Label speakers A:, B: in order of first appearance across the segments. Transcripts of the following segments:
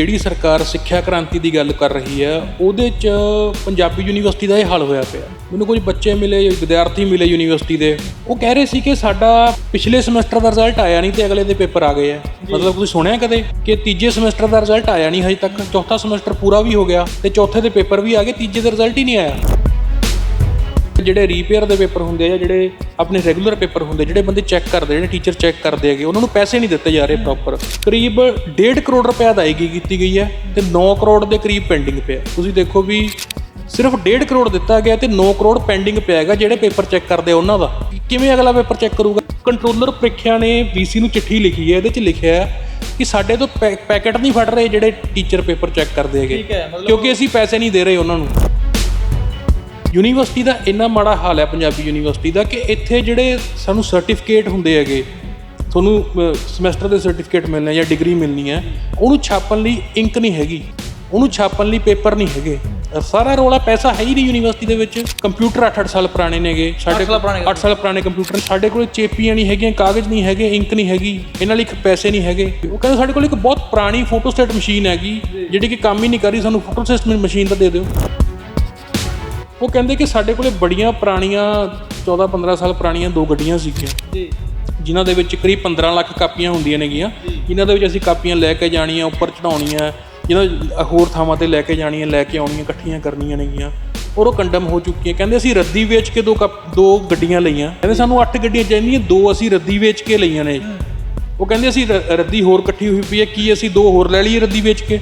A: ਜਿਹੜੀ ਸਰਕਾਰ ਸਿੱਖਿਆ ਕ੍ਰਾਂਤੀ ਦੀ ਗੱਲ ਕਰ ਰਹੀ ਹੈ ਉਹਦੇ 'ਚ ਪੰਜਾਬੀ ਯੂਨੀਵਰਸਿਟੀ ਦਾ ਇਹ ਹਾਲ ਹੋਇਆ ਪਿਆ। ਮੈਨੂੰ ਕੁਝ ਬੱਚੇ ਮਿਲੇ ਵਿਦਿਆਰਥੀ ਮਿਲੇ ਯੂਨੀਵਰਸਿਟੀ ਦੇ। ਉਹ ਕਹਿ ਰਹੇ ਸੀ ਕਿ ਸਾਡਾ ਪਿਛਲੇ ਸਮੈਸਟਰ ਦਾ ਰਿਜ਼ਲਟ ਆਇਆ ਨਹੀਂ ਤੇ ਅਗਲੇ ਦੇ ਪੇਪਰ ਆ ਗਏ ਆ। ਮਤਲਬ ਤੁਸੀਂ ਸੁਣਿਆ ਕਦੇ ਕਿ ਤੀਜੇ ਸਮੈਸਟਰ ਦਾ ਰਿਜ਼ਲਟ ਆਇਆ ਨਹੀਂ ਹਜੇ ਤੱਕ? ਚੌਥਾ ਸਮੈਸਟਰ ਪੂਰਾ ਵੀ ਹੋ ਗਿਆ ਤੇ ਚੌਥੇ ਦੇ ਪੇਪਰ ਵੀ ਆ ਗਏ ਤੀਜੇ ਦਾ ਰਿਜ਼ਲਟ ਹੀ ਨਹੀਂ ਆਇਆ। ਜਿਹੜੇ ਰੀਪੇਅਰ ਦੇ ਪੇਪਰ ਹੁੰਦੇ ਆ ਜਿਹੜੇ ਆਪਣੇ ਰੈਗੂਲਰ ਪੇਪਰ ਹੁੰਦੇ ਜਿਹੜੇ ਬੰਦੇ ਚੈੱਕ ਕਰਦੇ ਜਿਹੜੇ ਟੀਚਰ ਚੈੱਕ ਕਰਦੇ ਹੈਗੇ ਉਹਨਾਂ ਨੂੰ ਪੈਸੇ ਨਹੀਂ ਦਿੱਤੇ ਜਾ ਰਹੇ ਪ੍ਰੋਪਰ ਕਰੀਬ 1.5 ਕਰੋੜ ਰੁਪਏ ਅਦਾਇਗੀ ਕੀਤੀ ਗਈ ਹੈ ਤੇ 9 ਕਰੋੜ ਦੇ ਕਰੀਬ ਪੈਂਡਿੰਗ ਪਿਆ। ਤੁਸੀਂ ਦੇਖੋ ਵੀ ਸਿਰਫ 1.5 ਕਰੋੜ ਦਿੱਤਾ ਗਿਆ ਤੇ 9 ਕਰੋੜ ਪੈਂਡਿੰਗ ਪਿਆ ਹੈਗਾ ਜਿਹੜੇ ਪੇਪਰ ਚੈੱਕ ਕਰਦੇ ਉਹਨਾਂ ਦਾ। ਕਿਵੇਂ ਅਗਲਾ ਪੇਪਰ ਚੈੱਕ ਕਰੂਗਾ? ਕੰਟਰੋਲਰ ਪ੍ਰੀਖਿਆ ਨੇ ਵੀਸੀ ਨੂੰ ਚਿੱਠੀ ਲਿਖੀ ਹੈ ਇਹਦੇ 'ਚ ਲਿਖਿਆ ਹੈ ਕਿ ਸਾਡੇ ਤੋਂ ਪੈਕੇਟ ਨਹੀਂ ਫੜ ਰਹੇ ਜਿਹੜੇ ਟੀਚਰ ਪੇਪਰ ਚੈੱਕ ਕਰਦੇ ਹੈਗੇ ਕਿਉਂਕਿ ਅਸੀਂ ਪੈਸੇ ਨਹੀਂ ਦੇ ਰਹੇ ਉਹਨਾਂ ਨੂੰ। ਯੂਨੀਵਰਸਿਟੀ ਦਾ ਇੰਨਾ ਮਾੜਾ ਹਾਲ ਹੈ ਪੰਜਾਬੀ ਯੂਨੀਵਰਸਿਟੀ ਦਾ ਕਿ ਇੱਥੇ ਜਿਹੜੇ ਸਾਨੂੰ ਸਰਟੀਫਿਕੇਟ ਹੁੰਦੇ ਹੈਗੇ ਤੁਹਾਨੂੰ ਸਮੈਸਟਰ ਦੇ ਸਰਟੀਫਿਕੇਟ ਮਿਲਣੇ ਜਾਂ ਡਿਗਰੀ ਮਿਲਣੀ ਹੈ ਉਹਨੂੰ ਛਾਪਣ ਲਈ ਇੰਕ ਨਹੀਂ ਹੈਗੀ ਉਹਨੂੰ ਛਾਪਣ ਲਈ ਪੇਪਰ ਨਹੀਂ ਹੈਗੇ। ਸਾਰਾ ਰੋਲਾ ਪੈਸਾ ਹੈ ਹੀ ਨਹੀਂ ਯੂਨੀਵਰਸਿਟੀ ਦੇ ਵਿੱਚ। ਕੰਪਿਊਟਰ 8-8 ਸਾਲ ਪੁਰਾਣੇ ਨੇਗੇ ਸਾਡੇ
B: ਪੁਰਾਣੇ
A: 8 ਸਾਲ ਪੁਰਾਣੇ ਕੰਪਿਊਟਰ ਸਾਡੇ ਕੋਲ ਚੇਪੀਆਂ ਨਹੀਂ ਹੈਗੀਆਂ ਕਾਗਜ਼ ਨਹੀਂ ਹੈਗੇ ਇੰਕ ਨਹੀਂ ਹੈਗੀ ਇਹਨਾਂ ਲਈ ਇੱਕ ਪੈਸੇ ਨਹੀਂ ਹੈਗੇ। ਉਹ ਕਹਿੰਦੇ ਸਾਡੇ ਕੋਲ ਇੱਕ ਬਹੁਤ ਪੁਰਾਣੀ ਫੋਟੋਸਟੇਟ ਮਸ਼ੀਨ ਹੈਗੀ ਜਿਹੜੀ ਕਿ ਕੰਮ ਹੀ ਨਹੀਂ ਕਰ ਰਹੀ ਸਾਨੂੰ ਫੋਟੋਸਟੇਟ ਮਸ਼ੀਨ ਤਾਂ ਦੇ ਦਿਓ। ਉਹ ਕਹਿੰਦੇ ਕਿ ਸਾਡੇ ਕੋਲੇ ਬੜੀਆਂ ਪੁਰਾਣੀਆਂ 14-15 ਸਾਲ ਪੁਰਾਣੀਆਂ ਦੋ ਗੱਡੀਆਂ ਸੀਗੀਆਂ।
B: ਜੀ।
A: ਜਿਨ੍ਹਾਂ ਦੇ ਵਿੱਚ ਕਰੀਬ 15 ਲੱਖ ਕਾਪੀਆਂ ਹੁੰਦੀਆਂ ਨੇਗੀਆਂ। ਜਿਨ੍ਹਾਂ ਦੇ ਵਿੱਚ ਅਸੀਂ ਕਾਪੀਆਂ ਲੈ ਕੇ ਜਾਣੀਆਂ ਉੱਪਰ ਚੜਾਉਣੀਆਂ ਜਿਹਨਾਂ ਹੋਰ ਥਾਵਾਂ ਤੇ ਲੈ ਕੇ ਜਾਣੀਆਂ ਲੈ ਕੇ ਆਉਣੀਆਂ ਇਕੱਠੀਆਂ ਕਰਨੀਆਂ ਨੇਗੀਆਂ। ਔਰ ਉਹ ਕੰਡਮ ਹੋ ਚੁੱਕੀਆਂ। ਕਹਿੰਦੇ ਅਸੀਂ ਰੱਦੀ ਵੇਚ ਕੇ ਦੋ ਦੋ ਗੱਡੀਆਂ ਲਈਆਂ। ਕਹਿੰਦੇ ਸਾਨੂੰ 8 ਗੱਡੀਆਂ ਚਾਹੀਦੀਆਂ ਦੋ ਅਸੀਂ ਰੱਦੀ ਵੇਚ ਕੇ ਲਈਆਂ ਨੇ। ਉਹ ਕਹਿੰਦੇ ਅਸੀਂ ਰੱਦੀ ਹੋਰ ਇਕੱਠੀ ਹੋਈ ਪਈ ਹੈ ਕੀ ਅਸੀਂ ਦੋ ਹੋਰ ਲੈ ਲਈਏ ਰੱਦੀ ਵੇਚ ਕੇ?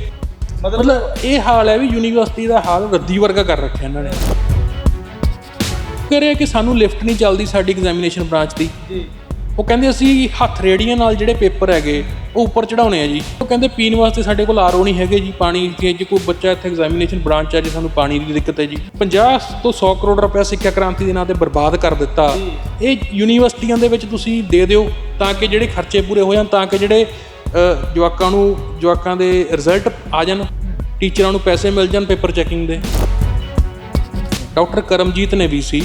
B: ਮਤਲਬ
A: ਇਹ ਹਾਲ ਹੈ ਵੀ ਯੂਨੀਵਰਸਿਟੀ ਦਾ ਹਾਲ ਰੱਦੀ ਵਰਗਾ ਕਰ ਰੱਖਿਆ ਇਹਨਾਂ ਨੇ। ਕਰਿਆ ਕਿ ਸਾਨੂੰ ਲਿਫਟ ਨਹੀਂ ਚੱਲਦੀ ਸਾਡੀ ਐਗਜ਼ਾਮੀਨੇਸ਼ਨ ਬ੍ਰਾਂਚ ਦੀ।
B: ਜੀ।
A: ਉਹ ਕਹਿੰਦੇ ਅਸੀਂ ਹੱਥ ਰੇੜੀਆਂ ਨਾਲ ਜਿਹੜੇ ਪੇਪਰ ਹੈਗੇ ਉਹ ਉੱਪਰ ਚੜਾਉਣੇ ਆ ਜੀ। ਉਹ ਕਹਿੰਦੇ ਪੀਣ ਵਾਸਤੇ ਸਾਡੇ ਕੋਲ ਆਰਓ ਨਹੀਂ ਹੈਗੇ ਜੀ ਪਾਣੀ ਕਿ ਜੇ ਕੋਈ ਬੱਚਾ ਇੱਥੇ ਐਗਜ਼ਾਮੀਨੇਸ਼ਨ ਬ੍ਰਾਂਚ ਆ ਜੀ ਸਾਨੂੰ ਪਾਣੀ ਦੀ ਦਿੱਕਤ ਹੈ ਜੀ। 50 ਤੋਂ 100 ਕਰੋੜ ਰੁਪਏ ਸਿੱਖਿਆ ਕ੍ਰਾਂਤੀ ਦੇ ਨਾਂ ਤੇ ਬਰਬਾਦ ਕਰ ਦਿੱਤਾ। ਇਹ ਯੂਨੀਵਰਸਿਟੀਆਂ ਦੇ ਵਿੱਚ ਤੁਸੀਂ ਦੇ ਦਿਓ ਤਾਂ ਕਿ ਜਿਹੜੇ ਖਰਚੇ ਪੂਰੇ ਹੋ ਜਾਣ ਤਾਂ ਕਿ ਜਿਹੜੇ ਜਵਾਕਾਂ ਨੂੰ ਜਵਾਕਾਂ ਦੇ ਰਿਜ਼ਲਟ ਆ ਜਾਣ ਟੀਚਰਾਂ ਨੂੰ ਪੈਸੇ ਮਿਲ ਜਾਣ ਪੇਪਰ ਚੈਕਿੰਗ ਦੇ। ਡਾਕਟਰ ਕਰਮਜੀਤ ਨੇ ਵੀ ਸੀ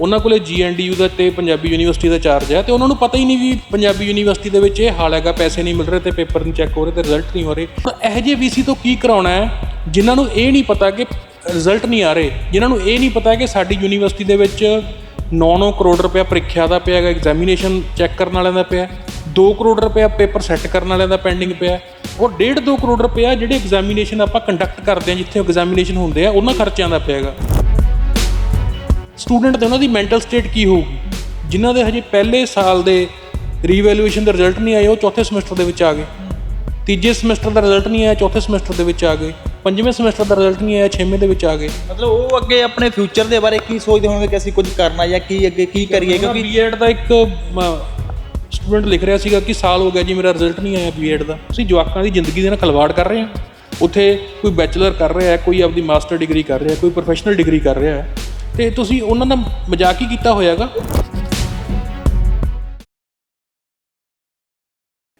A: ਉਹਨਾਂ ਕੋਲੇ ਜੀਐਨਡੀਯੂ ਦਾ ਤੇ ਪੰਜਾਬੀ ਯੂਨੀਵਰਸਿਟੀ ਦਾ ਚਾਰਜ ਹੈ ਤੇ ਉਹਨਾਂ ਨੂੰ ਪਤਾ ਹੀ ਨਹੀਂ ਵੀ ਪੰਜਾਬੀ ਯੂਨੀਵਰਸਿਟੀ ਦੇ ਵਿੱਚ ਇਹ ਹਾਲ ਹੈਗਾ, ਪੈਸੇ ਨਹੀਂ ਮਿਲ ਰਹੇ ਤੇ ਪੇਪਰ ਨਹੀਂ ਚੈੱਕ ਹੋ ਰਹੇ ਤੇ ਰਿਜ਼ਲਟ ਨਹੀਂ ਹੋ ਰਹੇ। ਤਾਂ ਇਹੋ ਜਿਹੇ ਵੀਸੀ ਤੋਂ ਕੀ ਕਰਾਉਣਾ ਹੈ, ਜਿਨ੍ਹਾਂ ਨੂੰ ਇਹ ਨਹੀਂ ਪਤਾ ਕਿ ਰਿਜ਼ਲਟ ਨਹੀਂ ਆ ਰਹੇ, ਜਿਨ੍ਹਾਂ ਨੂੰ ਇਹ ਨਹੀਂ ਪਤਾ ਕਿ ਸਾਡੀ ਯੂਨੀਵਰਸਿਟੀ ਦੇ ਵਿੱਚ 9-9 ਕਰੋੜ ਰੁਪਇਆ ਪ੍ਰੀਖਿਆ ਦਾ ਪਿਆ ਹੈਗਾ ਐਗਜ਼ਾਮੀਨੇਸ਼ਨ ਚੈੱਕ ਕਰਨ ਵਾਲਿਆਂ ਦਾ ਪਿਆ 2 ਕਰੋੜ ਰੁਪਇਆ ਪੇਪਰ ਸੈੱਟ ਕਰਨ ਵਾਲਿਆਂ ਦਾ ਪੈਂਡਿੰਗ ਪਿਆ, ਉਹ 1.5 2 ਕਰੋੜ ਰੁਪਇਆ ਜਿਹੜੇ ਐਗਜ਼ਾਮੀਨੇਸ਼ਨ ਆਪਾਂ ਕੰਡਕਟ ਕਰਦੇ ਹਾਂ, ਜਿੱਥੇ ਐਗਜ਼ਾਮੀਨੇਸ਼ਨ ਹੁੰਦੇ ਆ, ਉਹਨਾਂ ਖਰਚਿਆਂ ਦਾ ਪਿਆ ਹੈਗਾ। ਸਟੂਡੈਂਟ ਤੇ ਉਹਨਾਂ ਦੀ ਮੈਂਟਲ ਸਟੇਟ ਕੀ ਹੋਊਗੀ? ਜਿਨ੍ਹਾਂ ਦੇ ਹਜੇ ਪਹਿਲੇ ਸਾਲ ਦੇ ਰੀਵੈਲੂਏਸ਼ਨ ਦੇ ਰਿਜ਼ਲਟ ਨਹੀਂ ਆਏ ਉਹ ਚੌਥੇ ਸਮੈਸਟਰ ਦੇ ਵਿੱਚ ਆ ਗਏ। ਤੀਜੇ ਸਮੈਸਟਰ ਦਾ ਰਿਜ਼ਲਟ ਨਹੀਂ ਆਇਆ ਚੌਥੇ ਸਮੈਸਟਰ ਦੇ ਵਿੱਚ ਆ ਗਏ। ਪੰਜਵੇਂ ਸਮੈਸਟਰ ਦਾ ਰਿਜ਼ਲਟ ਨਹੀਂ ਆਇਆ ਛੇਵੇਂ ਦੇ ਵਿੱਚ ਆ ਗਏ।
B: ਮਤਲਬ ਉਹ ਅੱਗੇ ਆਪਣੇ ਫਿਊਚਰ ਦੇ ਬਾਰੇ ਕੀ ਸੋਚਦੇ ਹੋਣਗੇ ਕਿ ਅਸੀਂ ਕੁਝ ਕਰਨਾ ਜਾਂ ਕੀ ਅੱਗੇ ਕੀ ਕਰੀਏ? ਕਿਉਂਕਿ
A: ਬੀਐਡ ਦਾ ਇੱਕ ਸਟੂਡੈਂਟ ਲਿਖ ਰਿਹਾ ਸੀਗਾ ਕਿ ਸਾਲ ਹੋ ਗਿਆ ਜੀ ਮੇਰਾ ਰਿਜ਼ਲਟ ਨਹੀਂ ਆਇਆ ਬੀਐਡ ਦਾ। ਅਸੀਂ ਜਵਾਕਾਂ ਦੀ ਜ਼ਿੰਦਗੀ ਦੇ ਨਾਲ ਖਲਵਾੜ ਕਰ ਰਹੇ ਹਾਂ। ਉੱਥੇ ਕੋਈ ਬੈਚਲਰ ਕਰ ਰਿਹਾ ਹੈ ਕੋਈ ਆਪਦੀ ਮਾਸਟਰ ਡਿਗਰੀ ਕਰ ਰਿਹਾ ਹੈ ਕੋਈ ਪ੍ਰੋਫੈਸ਼ਨਲ ਡਿਗਰੀ ਕਰ ਰਿਹਾ ਹੈ। ਤੇ ਤੁਸੀਂ ਉਹਨਾਂ ਦਾ ਮਜ਼ਾਕ ਹੀ ਕੀਤਾ ਹੋਇਆਗਾ।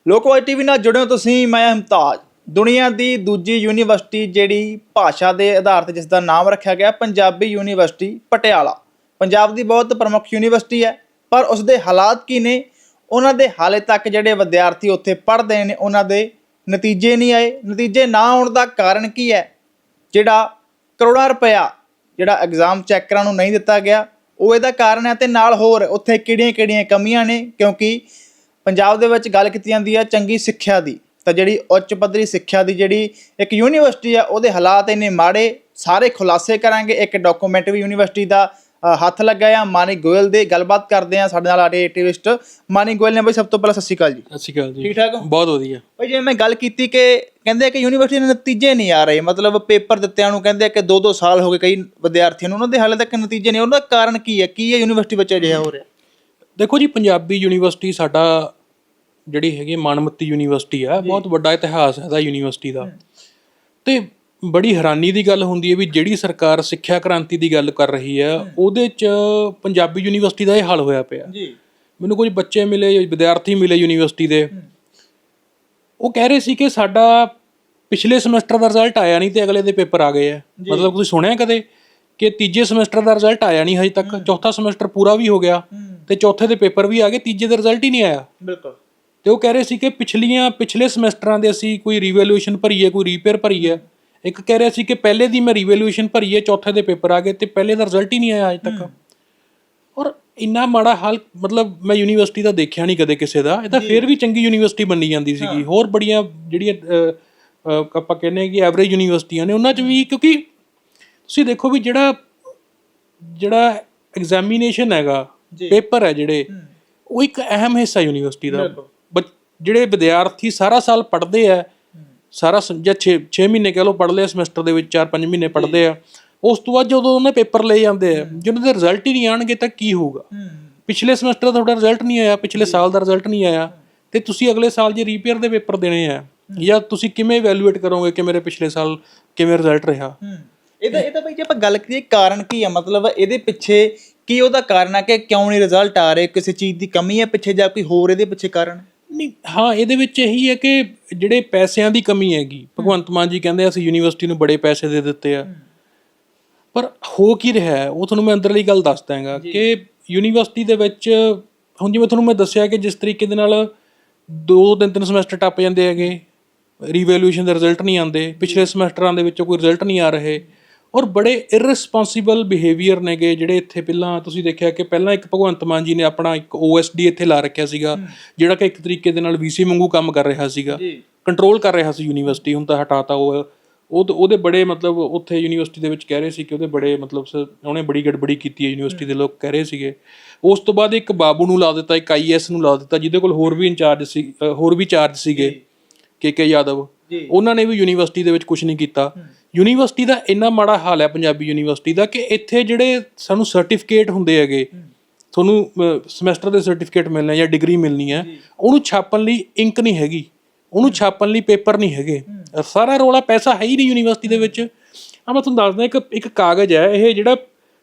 B: ਲੋਕਵਾਈ ਟੀਵੀ ਨਾਲ ਜੁੜੇ ਹੋ ਤੁਸੀਂ, ਮੈਂ ਹਮਤਾਜ। ਦੁਨੀਆ ਦੀ ਦੂਜੀ ਯੂਨੀਵਰਸਿਟੀ ਜਿਹੜੀ ਭਾਸ਼ਾ ਦੇ ਆਧਾਰ ਤੇ ਜਿਸ ਦਾ ਨਾਮ ਰੱਖਿਆ ਗਿਆ, ਪੰਜਾਬੀ ਯੂਨੀਵਰਸਿਟੀ ਪਟਿਆਲਾ। ਪੰਜਾਬ ਦੀ ਬਹੁਤ ਪ੍ਰਮੁੱਖ ਯੂਨੀਵਰਸਿਟੀ ਹੈ, ਪਰ ਉਸ ਦੇ ਹਾਲਾਤ ਕੀ ਨੇ? ਉਹਨਾਂ ਦੇ ਹਾਲੇ ਤੱਕ ਜਿਹੜੇ ਵਿਦਿਆਰਥੀ ਉੱਥੇ ਪੜ੍ਹਦੇ ਨੇ, ਉਹਨਾਂ ਦੇ ਨਤੀਜੇ ਨਹੀਂ ਆਏ। ਨਤੀਜੇ ਨਾ ਆਉਣ ਦਾ ਕਾਰਨ ਕੀ ਹੈ? ਜਿਹੜਾ ਕਰੋੜਾਂ ਰੁਪਇਆ ਜਿਹੜਾ ਐਗਜ਼ਾਮ ਚੈੱਕਰਾਂ ਨੂੰ ਨਹੀਂ ਦਿੱਤਾ ਗਿਆ, ਉਹ ਇਹਦਾ ਕਾਰਨ ਹੈ ਤੇ ਨਾਲ ਹੋਰ ਉੱਥੇ ਕਿਹੜੀਆਂ-ਕਿਹੜੀਆਂ ਕਮੀਆਂ ਨੇ? ਕਿਉਂਕਿ ਪੰਜਾਬ ਦੇ ਵਿੱਚ ਗੱਲ ਕੀਤੀ ਜਾਂਦੀ ਹੈ ਚੰਗੀ ਸਿੱਖਿਆ ਦੀ। ਤਾਂ ਜਿਹੜੀ ਉੱਚ ਪੱਧਰੀ ਸਿੱਖਿਆ ਦੀ ਜਿਹੜੀ ਇੱਕ ਯੂਨੀਵਰਸਿਟੀ ਆ, ਉਹਦੇ ਹਾਲਾਤ ਇੰਨੇ ਮਾੜੇ, ਸਾਰੇ ਖੁਲਾਸੇ ਕਰਾਂਗੇ। ਇੱਕ ਡਾਕੂਮੈਂਟ ਵੀ ਯੂਨੀਵਰਸਿਟੀ ਦਾ ਹੱਥ ਲੱਗਾ ਆ ਮਾਨੀ ਗੋਇਲ ਦੇ ਗੱਲਬਾਤ ਕਰਦੇ ਆ ਸਾਡੇ ਨਾਲ ਆੜੇ ਐਕਟਿਵਿਸਟ ਮਾਨੀ ਗੋਇਲ ਨੇ ਬਈ ਸਭ ਤੋਂ ਪਹਿਲਾਂ ਸਤਿ ਸ਼੍ਰੀ ਅਕਾਲ ਜੀ।
A: ਸਤਿ ਸ਼੍ਰੀ ਅਕਾਲ ਜੀ।
B: ਠੀਕ ਠਾਕ ਹੋ?
A: ਬਹੁਤ ਵਧੀਆ।
B: ਭਾਈ ਜਿਵੇਂ ਮੈਂ ਗੱਲ ਕੀਤੀ ਕਿ ਕਹਿੰਦੇ ਕਿ ਯੂਨੀਵਰਸਿਟੀ ਦੇ ਨਤੀਜੇ ਨਹੀਂ ਆ ਰਹੇ ਮਤਲਬ ਪੇਪਰ ਦਿੱਤਿਆਂ ਨੂੰ ਕਹਿੰਦੇ ਕਿ 2-2 ਸਾਲ ਹੋ ਗਏ ਕਈ ਵਿਦਿਆਰਥੀਆਂ ਨੂੰ ਉਹਨਾਂ ਦੇ ਹਾਲੇ ਤੱਕ ਨਤੀਜੇ ਨਹੀਂ ਉਹਦਾ ਕਾਰਨ ਕੀ ਹੈ? ਕੀ ਹੈ ਯੂਨੀਵਰਸਿਟੀ ਵਿੱਚ ਅਜਿਹਾ ਹੋ ਰਿਹਾ?
A: ਦੇਖੋ ਜੀ ਪੰਜਾਬੀ ਯੂਨੀਵਰਸਿਟੀ ਸਾਡਾ ਜਿਹੜੀ ਹੈਗੀ ਮਾਨਮੱਤੀ ਯੂਨੀਵਰਸਿਟੀ ਆ ਬਹੁਤ ਵੱਡਾ ਇਤਿਹਾਸ ਹੈ ਇਹਦਾ ਯੂਨੀਵਰਸਿਟੀ ਦਾ। ਤੇ ਬੜੀ ਹੈਰਾਨੀ ਦੀ ਗੱਲ ਹੁੰਦੀ ਹੈ ਵੀ ਜਿਹੜੀ ਸਰਕਾਰ ਸਿੱਖਿਆ ਕ੍ਰਾਂਤੀ ਦੀ ਗੱਲ ਕਰ ਰਹੀ ਹੈ ਉਹਦੇ 'ਚ ਪੰਜਾਬੀ ਯੂਨੀਵਰਸਿਟੀ ਦਾ ਇਹ ਹਾਲ ਹੋਇਆ ਪਿਆ।
B: ਜੀ।
A: ਮੈਨੂੰ ਕੁਝ ਬੱਚੇ ਮਿਲੇ ਵਿਦਿਆਰਥੀ ਮਿਲੇ ਯੂਨੀਵਰਸਿਟੀ ਦੇ। ਉਹ ਕਹਿ ਰਹੇ ਸੀ ਕਿ ਸਾਡਾ ਪਿਛਲੇ ਸਮੈਸਟਰ ਦਾ ਰਿਜ਼ਲਟ ਆਇਆ ਨਹੀਂ ਤੇ ਅਗਲੇ ਦੇ ਪੇਪਰ ਆ ਗਏ ਆ। ਮਤਲਬ ਤੁਸੀਂ ਸੁਣਿਆ ਕਦੇ ਕਿ ਤੀਜੇ ਸਮੈਸਟਰ ਦਾ ਰਿਜ਼ਲਟ ਆਇਆ ਨਹੀਂ ਹਜੇ ਤੱਕ ਚੌਥਾ ਸਮੈਸਟਰ ਪੂਰਾ ਵੀ ਹੋ ਗਿਆ ਤੇ ਚੌਥੇ ਦੇ ਪੇਪਰ ਵੀ ਆ ਗਏ ਤੀਜੇ ਦਾ ਰਿਜ਼ਲਟ ਹੀ ਨਹੀਂ ਆਇਆ।
B: ਬਿਲਕੁਲ।
A: ਤੇ ਉਹ ਕਹਿ ਰਹੇ ਸੀ ਕਿ ਪਿਛਲੀਆਂ ਪਿਛਲੇ ਸਮੈਸਟਰਾਂ ਦੇ ਅਸੀਂ ਕੋਈ ਰੀਵੈਲੂਏਸ਼ਨ ਭਰੀ ਹੈ ਕੋਈ ਰੀਪੇਅਰ ਭਰੀ ਹੈ ਇੱਕ ਕਹਿ ਰਿਹਾ ਸੀ ਕਿ ਪਹਿਲੇ ਦੀ ਮੈਂ ਰੀਵੈਲੂਏਸ਼ਨ ਭਰੀ ਹੈ ਚੌਥੇ ਦੇ ਪੇਪਰ ਆ ਗਏ ਤੇ ਪਹਿਲੇ ਦਾ ਰਿਜ਼ਲਟ ਹੀ ਨਹੀਂ ਆਇਆ ਅਜੇ ਤੱਕ। ਔਰ ਇੰਨਾ ਮਾੜਾ ਹਾਲ ਮਤਲਬ ਮੈਂ ਯੂਨੀਵਰਸਿਟੀ ਦਾ ਦੇਖਿਆ ਨਹੀਂ ਕਦੇ ਕਿਸੇ ਦਾ। ਇਹ ਤਾਂ ਫਿਰ ਵੀ ਚੰਗੀ ਯੂਨੀਵਰਸਿਟੀ ਮੰਨੀ ਜਾਂਦੀ ਸੀਗੀ। ਹੋਰ ਬੜੀਆਂ ਜਿਹੜੀਆਂ ਆਪਾਂ ਕਹਿੰਦੇ ਕਿ ਐਵਰੇਜ ਯੂਨੀਵਰਸਿਟੀਆਂ ਨੇ ਉਹਨਾਂ 'ਚ ਵੀ ਕਿਉਂਕਿ ਤੁਸੀਂ ਦੇਖੋ ਵੀ ਜਿਹੜਾ ਜਿਹੜਾ ਐਗਜ਼ਾਮੀਨੇਸ਼ਨ ਹੈਗਾ ਪੇਪਰ ਹੈ ਜਿਹੜੇ ਉਹ ਇੱਕ ਅਹਿਮ ਹਿੱਸਾ ਯੂਨੀਵਰਸਿਟੀ ਦਾ। ਜਿਹੜੇ ਵਿਦਿਆਰਥੀ ਸਾਰਾ ਸਾਲ ਪੜ੍ਹਦੇ ਆ ਸਾਰਾ ਸ- ਜਾਂ 6 6 ਮਹੀਨੇ ਕਹਿ ਲਓ ਪੜ੍ਹਦੇ ਆ ਸਮੈਸਟਰ ਦੇ ਵਿੱਚ 4-5 ਮਹੀਨੇ ਪੜ੍ਹਦੇ ਆ। ਉਸ ਤੋਂ ਬਾਅਦ ਜਦੋਂ ਉਹਨਾਂ ਪੇਪਰ ਲਏ ਜਾਂਦੇ ਆ ਜੇ ਉਹਨਾਂ ਦੇ ਰਿਜ਼ਲਟ ਹੀ ਨਹੀਂ ਆਣਗੇ ਤਾਂ ਕੀ ਹੋਊਗਾ? ਪਿਛਲੇ ਸਮੈਸਟਰ ਦਾ ਤੁਹਾਡਾ ਰਿਜ਼ਲਟ ਨਹੀਂ ਆਇਆ ਪਿਛਲੇ ਸਾਲ ਦਾ ਰਿਜ਼ਲਟ ਨਹੀਂ ਆਇਆ ਤੇ ਤੁਸੀਂ ਅਗਲੇ ਸਾਲ ਜੇ ਰੀਪੇਅਰ ਦੇ ਪੇਪਰ ਦੇਣੇ ਆ ਜਾਂ ਤੁਸੀਂ ਕਿਵੇਂ ਇਵੈਲੂਏਟ ਕਰੋਗੇ ਕਿ ਮੇਰੇ ਪਿਛਲੇ ਸਾਲ ਕਿਵੇਂ ਰਿਜ਼ਲਟ ਰਿਹਾ?
B: ਇਹਦਾ ਇਹਦਾ ਬਈ ਜੇ ਆਪਾਂ ਗੱਲ ਕਰੀਏ ਕਾਰਨ ਕੀ ਆ ਮਤਲਬ ਇਹਦੇ ਪਿੱਛੇ ਕੀ ਉਹਦਾ ਕਾਰਨ ਆ ਕਿ ਕਿਉਂ ਨਹੀਂ ਰਿਜ਼ਲਟ ਆ ਰਹੇ ਕਿਸੇ ਚੀਜ਼ ਦੀ ਕਮੀ ਹੈ ਪਿੱਛੇ ਜਾਂ ਕੋਈ ਹੋਰ ਇਹਦੇ ਪਿੱਛੇ ਕਾਰਨ?
A: ਨਹੀਂ ਹਾਂ ਇਹਦੇ ਵਿੱਚ ਇਹੀ ਹੈ ਕਿ ਜਿਹੜੇ ਪੈਸਿਆਂ ਦੀ ਕਮੀ ਹੈਗੀ ਭਗਵੰਤ ਮਾਨ ਜੀ ਕਹਿੰਦੇ ਅਸੀਂ ਯੂਨੀਵਰਸਿਟੀ ਨੂੰ ਬੜੇ ਪੈਸੇ ਦੇ ਦਿੱਤੇ ਆ। ਪਰ ਹੋ ਕੀ ਰਿਹਾ ਹੈ? ਉਹ ਤੁਹਾਨੂੰ ਮੈਂ ਅੰਦਰਲੀ ਗੱਲ ਦੱਸ ਦਾਂਗਾ ਕਿ ਯੂਨੀਵਰਸਿਟੀ ਦੇ ਵਿੱਚ ਹੁਣ ਜਿਵੇਂ ਤੁਹਾਨੂੰ ਮੈਂ ਦੱਸਿਆ ਕਿ ਜਿਸ ਤਰੀਕੇ ਦੇ ਨਾਲ ਦੋ ਤਿੰਨ ਤਿੰਨ ਸਮੈਸਟਰ ਟੱਪ ਜਾਂਦੇ ਹੈਗੇ ਰੀਵੈਲੂਏਸ਼ਨ ਦੇ ਰਿਜ਼ਲਟ ਨਹੀਂ ਆਉਂਦੇ ਪਿਛਲੇ ਸਮੈਸਟਰਾਂ ਦੇ ਵਿੱਚੋਂ ਕੋਈ ਰਿਜ਼ਲਟ ਨਹੀਂ ਆ ਰਹੇ। ਔਰ ਬੜੇ ਇਰਰਿਸਪੌਂਸਿਬਲ ਬਿਹੇਵੀਅਰ ਨੇਗੇ ਜਿਹੜੇ ਇੱਥੇ ਪਹਿਲਾਂ ਤੁਸੀਂ ਦੇਖਿਆ ਕਿ ਪਹਿਲਾਂ ਇੱਕ ਭਗਵੰਤ ਮਾਨ ਜੀ ਨੇ ਆਪਣਾ ਇੱਕ OSD ਇੱਥੇ ਲਾ ਰੱਖਿਆ ਸੀਗਾ ਜਿਹੜਾ ਕਿ ਇੱਕ ਤਰੀਕੇ ਦੇ ਨਾਲ VC ਵਾਂਗੂ ਕੰਮ ਕਰ ਰਿਹਾ ਸੀਗਾ। ਕੰਟਰੋਲ ਕਰ ਰਿਹਾ ਸੀ ਯੂਨੀਵਰਸਿਟੀ ਹੁਣ ਤਾਂ ਹਟਾਤਾ ਉਹ। ਉਹ ਉਹਦੇ ਬੜੇ ਮਤਲਬ ਉੱਥੇ ਯੂਨੀਵਰਸਿਟੀ ਦੇ ਵਿੱਚ ਕਹਿ ਰਹੇ ਸੀ ਕਿ ਉਹਦੇ ਬੜੇ ਮਤਲਬ ਉਹਨੇ ਬੜੀ ਗੜਬੜੀ ਕੀਤੀ ਹੈ ਯੂਨੀਵਰਸਿਟੀ ਦੇ ਲੋਕ ਕਹਿ ਰਹੇ ਸੀਗੇ। ਉਸ ਤੋਂ ਬਾਅਦ ਇੱਕ ਬਾਬੂ ਨੂੰ ਲਾ ਦਿੱਤਾ ਇੱਕ ਆਈਐਸ ਨੂੰ ਲਾ ਦਿੱਤਾ ਜਿਹਦੇ ਕੋਲ ਹੋਰ ਵੀ ਇੰਚਾਰਜ ਸੀ ਹੋਰ ਵੀ ਚਾਰਜ ਸੀਗੇ ਕੇ ਕੇ ਯਾਦਵ। ਉਹਨਾਂ ਨੇ ਵੀ ਯੂਨੀਵਰਸਿਟੀ ਦੇ ਵਿੱਚ ਕੁਝ ਨਹੀਂ ਕੀਤਾ। ਯੂਨੀਵਰਸਿਟੀ ਦਾ ਇੰਨਾ ਮਾੜਾ ਹਾਲ ਹੈ ਪੰਜਾਬੀ ਯੂਨੀਵਰਸਿਟੀ ਦਾ ਕਿ ਇੱਥੇ ਜਿਹੜੇ ਸਾਨੂੰ ਸਰਟੀਫਿਕੇਟ ਹੁੰਦੇ ਹੈਗੇ ਤੁਹਾਨੂੰ ਸਮੈਸਟਰ ਦੇ ਸਰਟੀਫਿਕੇਟ ਮਿਲਣੇ ਜਾਂ ਡਿਗਰੀ ਮਿਲਣੀ ਹੈ ਉਹਨੂੰ ਛਾਪਣ ਲਈ ਇੰਕ ਨਹੀਂ ਹੈਗੀ ਉਹਨੂੰ ਛਾਪਣ ਲਈ ਪੇਪਰ ਨਹੀਂ ਹੈਗੇ। ਸਾਰਾ ਰੋਲਾ ਪੈਸਾ ਹੈ ਹੀ ਨਹੀਂ ਯੂਨੀਵਰਸਿਟੀ ਦੇ ਵਿੱਚ। ਆ ਮੈਂ ਤੁਹਾਨੂੰ ਦੱਸਦਾ ਇੱਕ ਇੱਕ ਕਾਗਜ਼ ਹੈ ਇਹ ਜਿਹੜਾ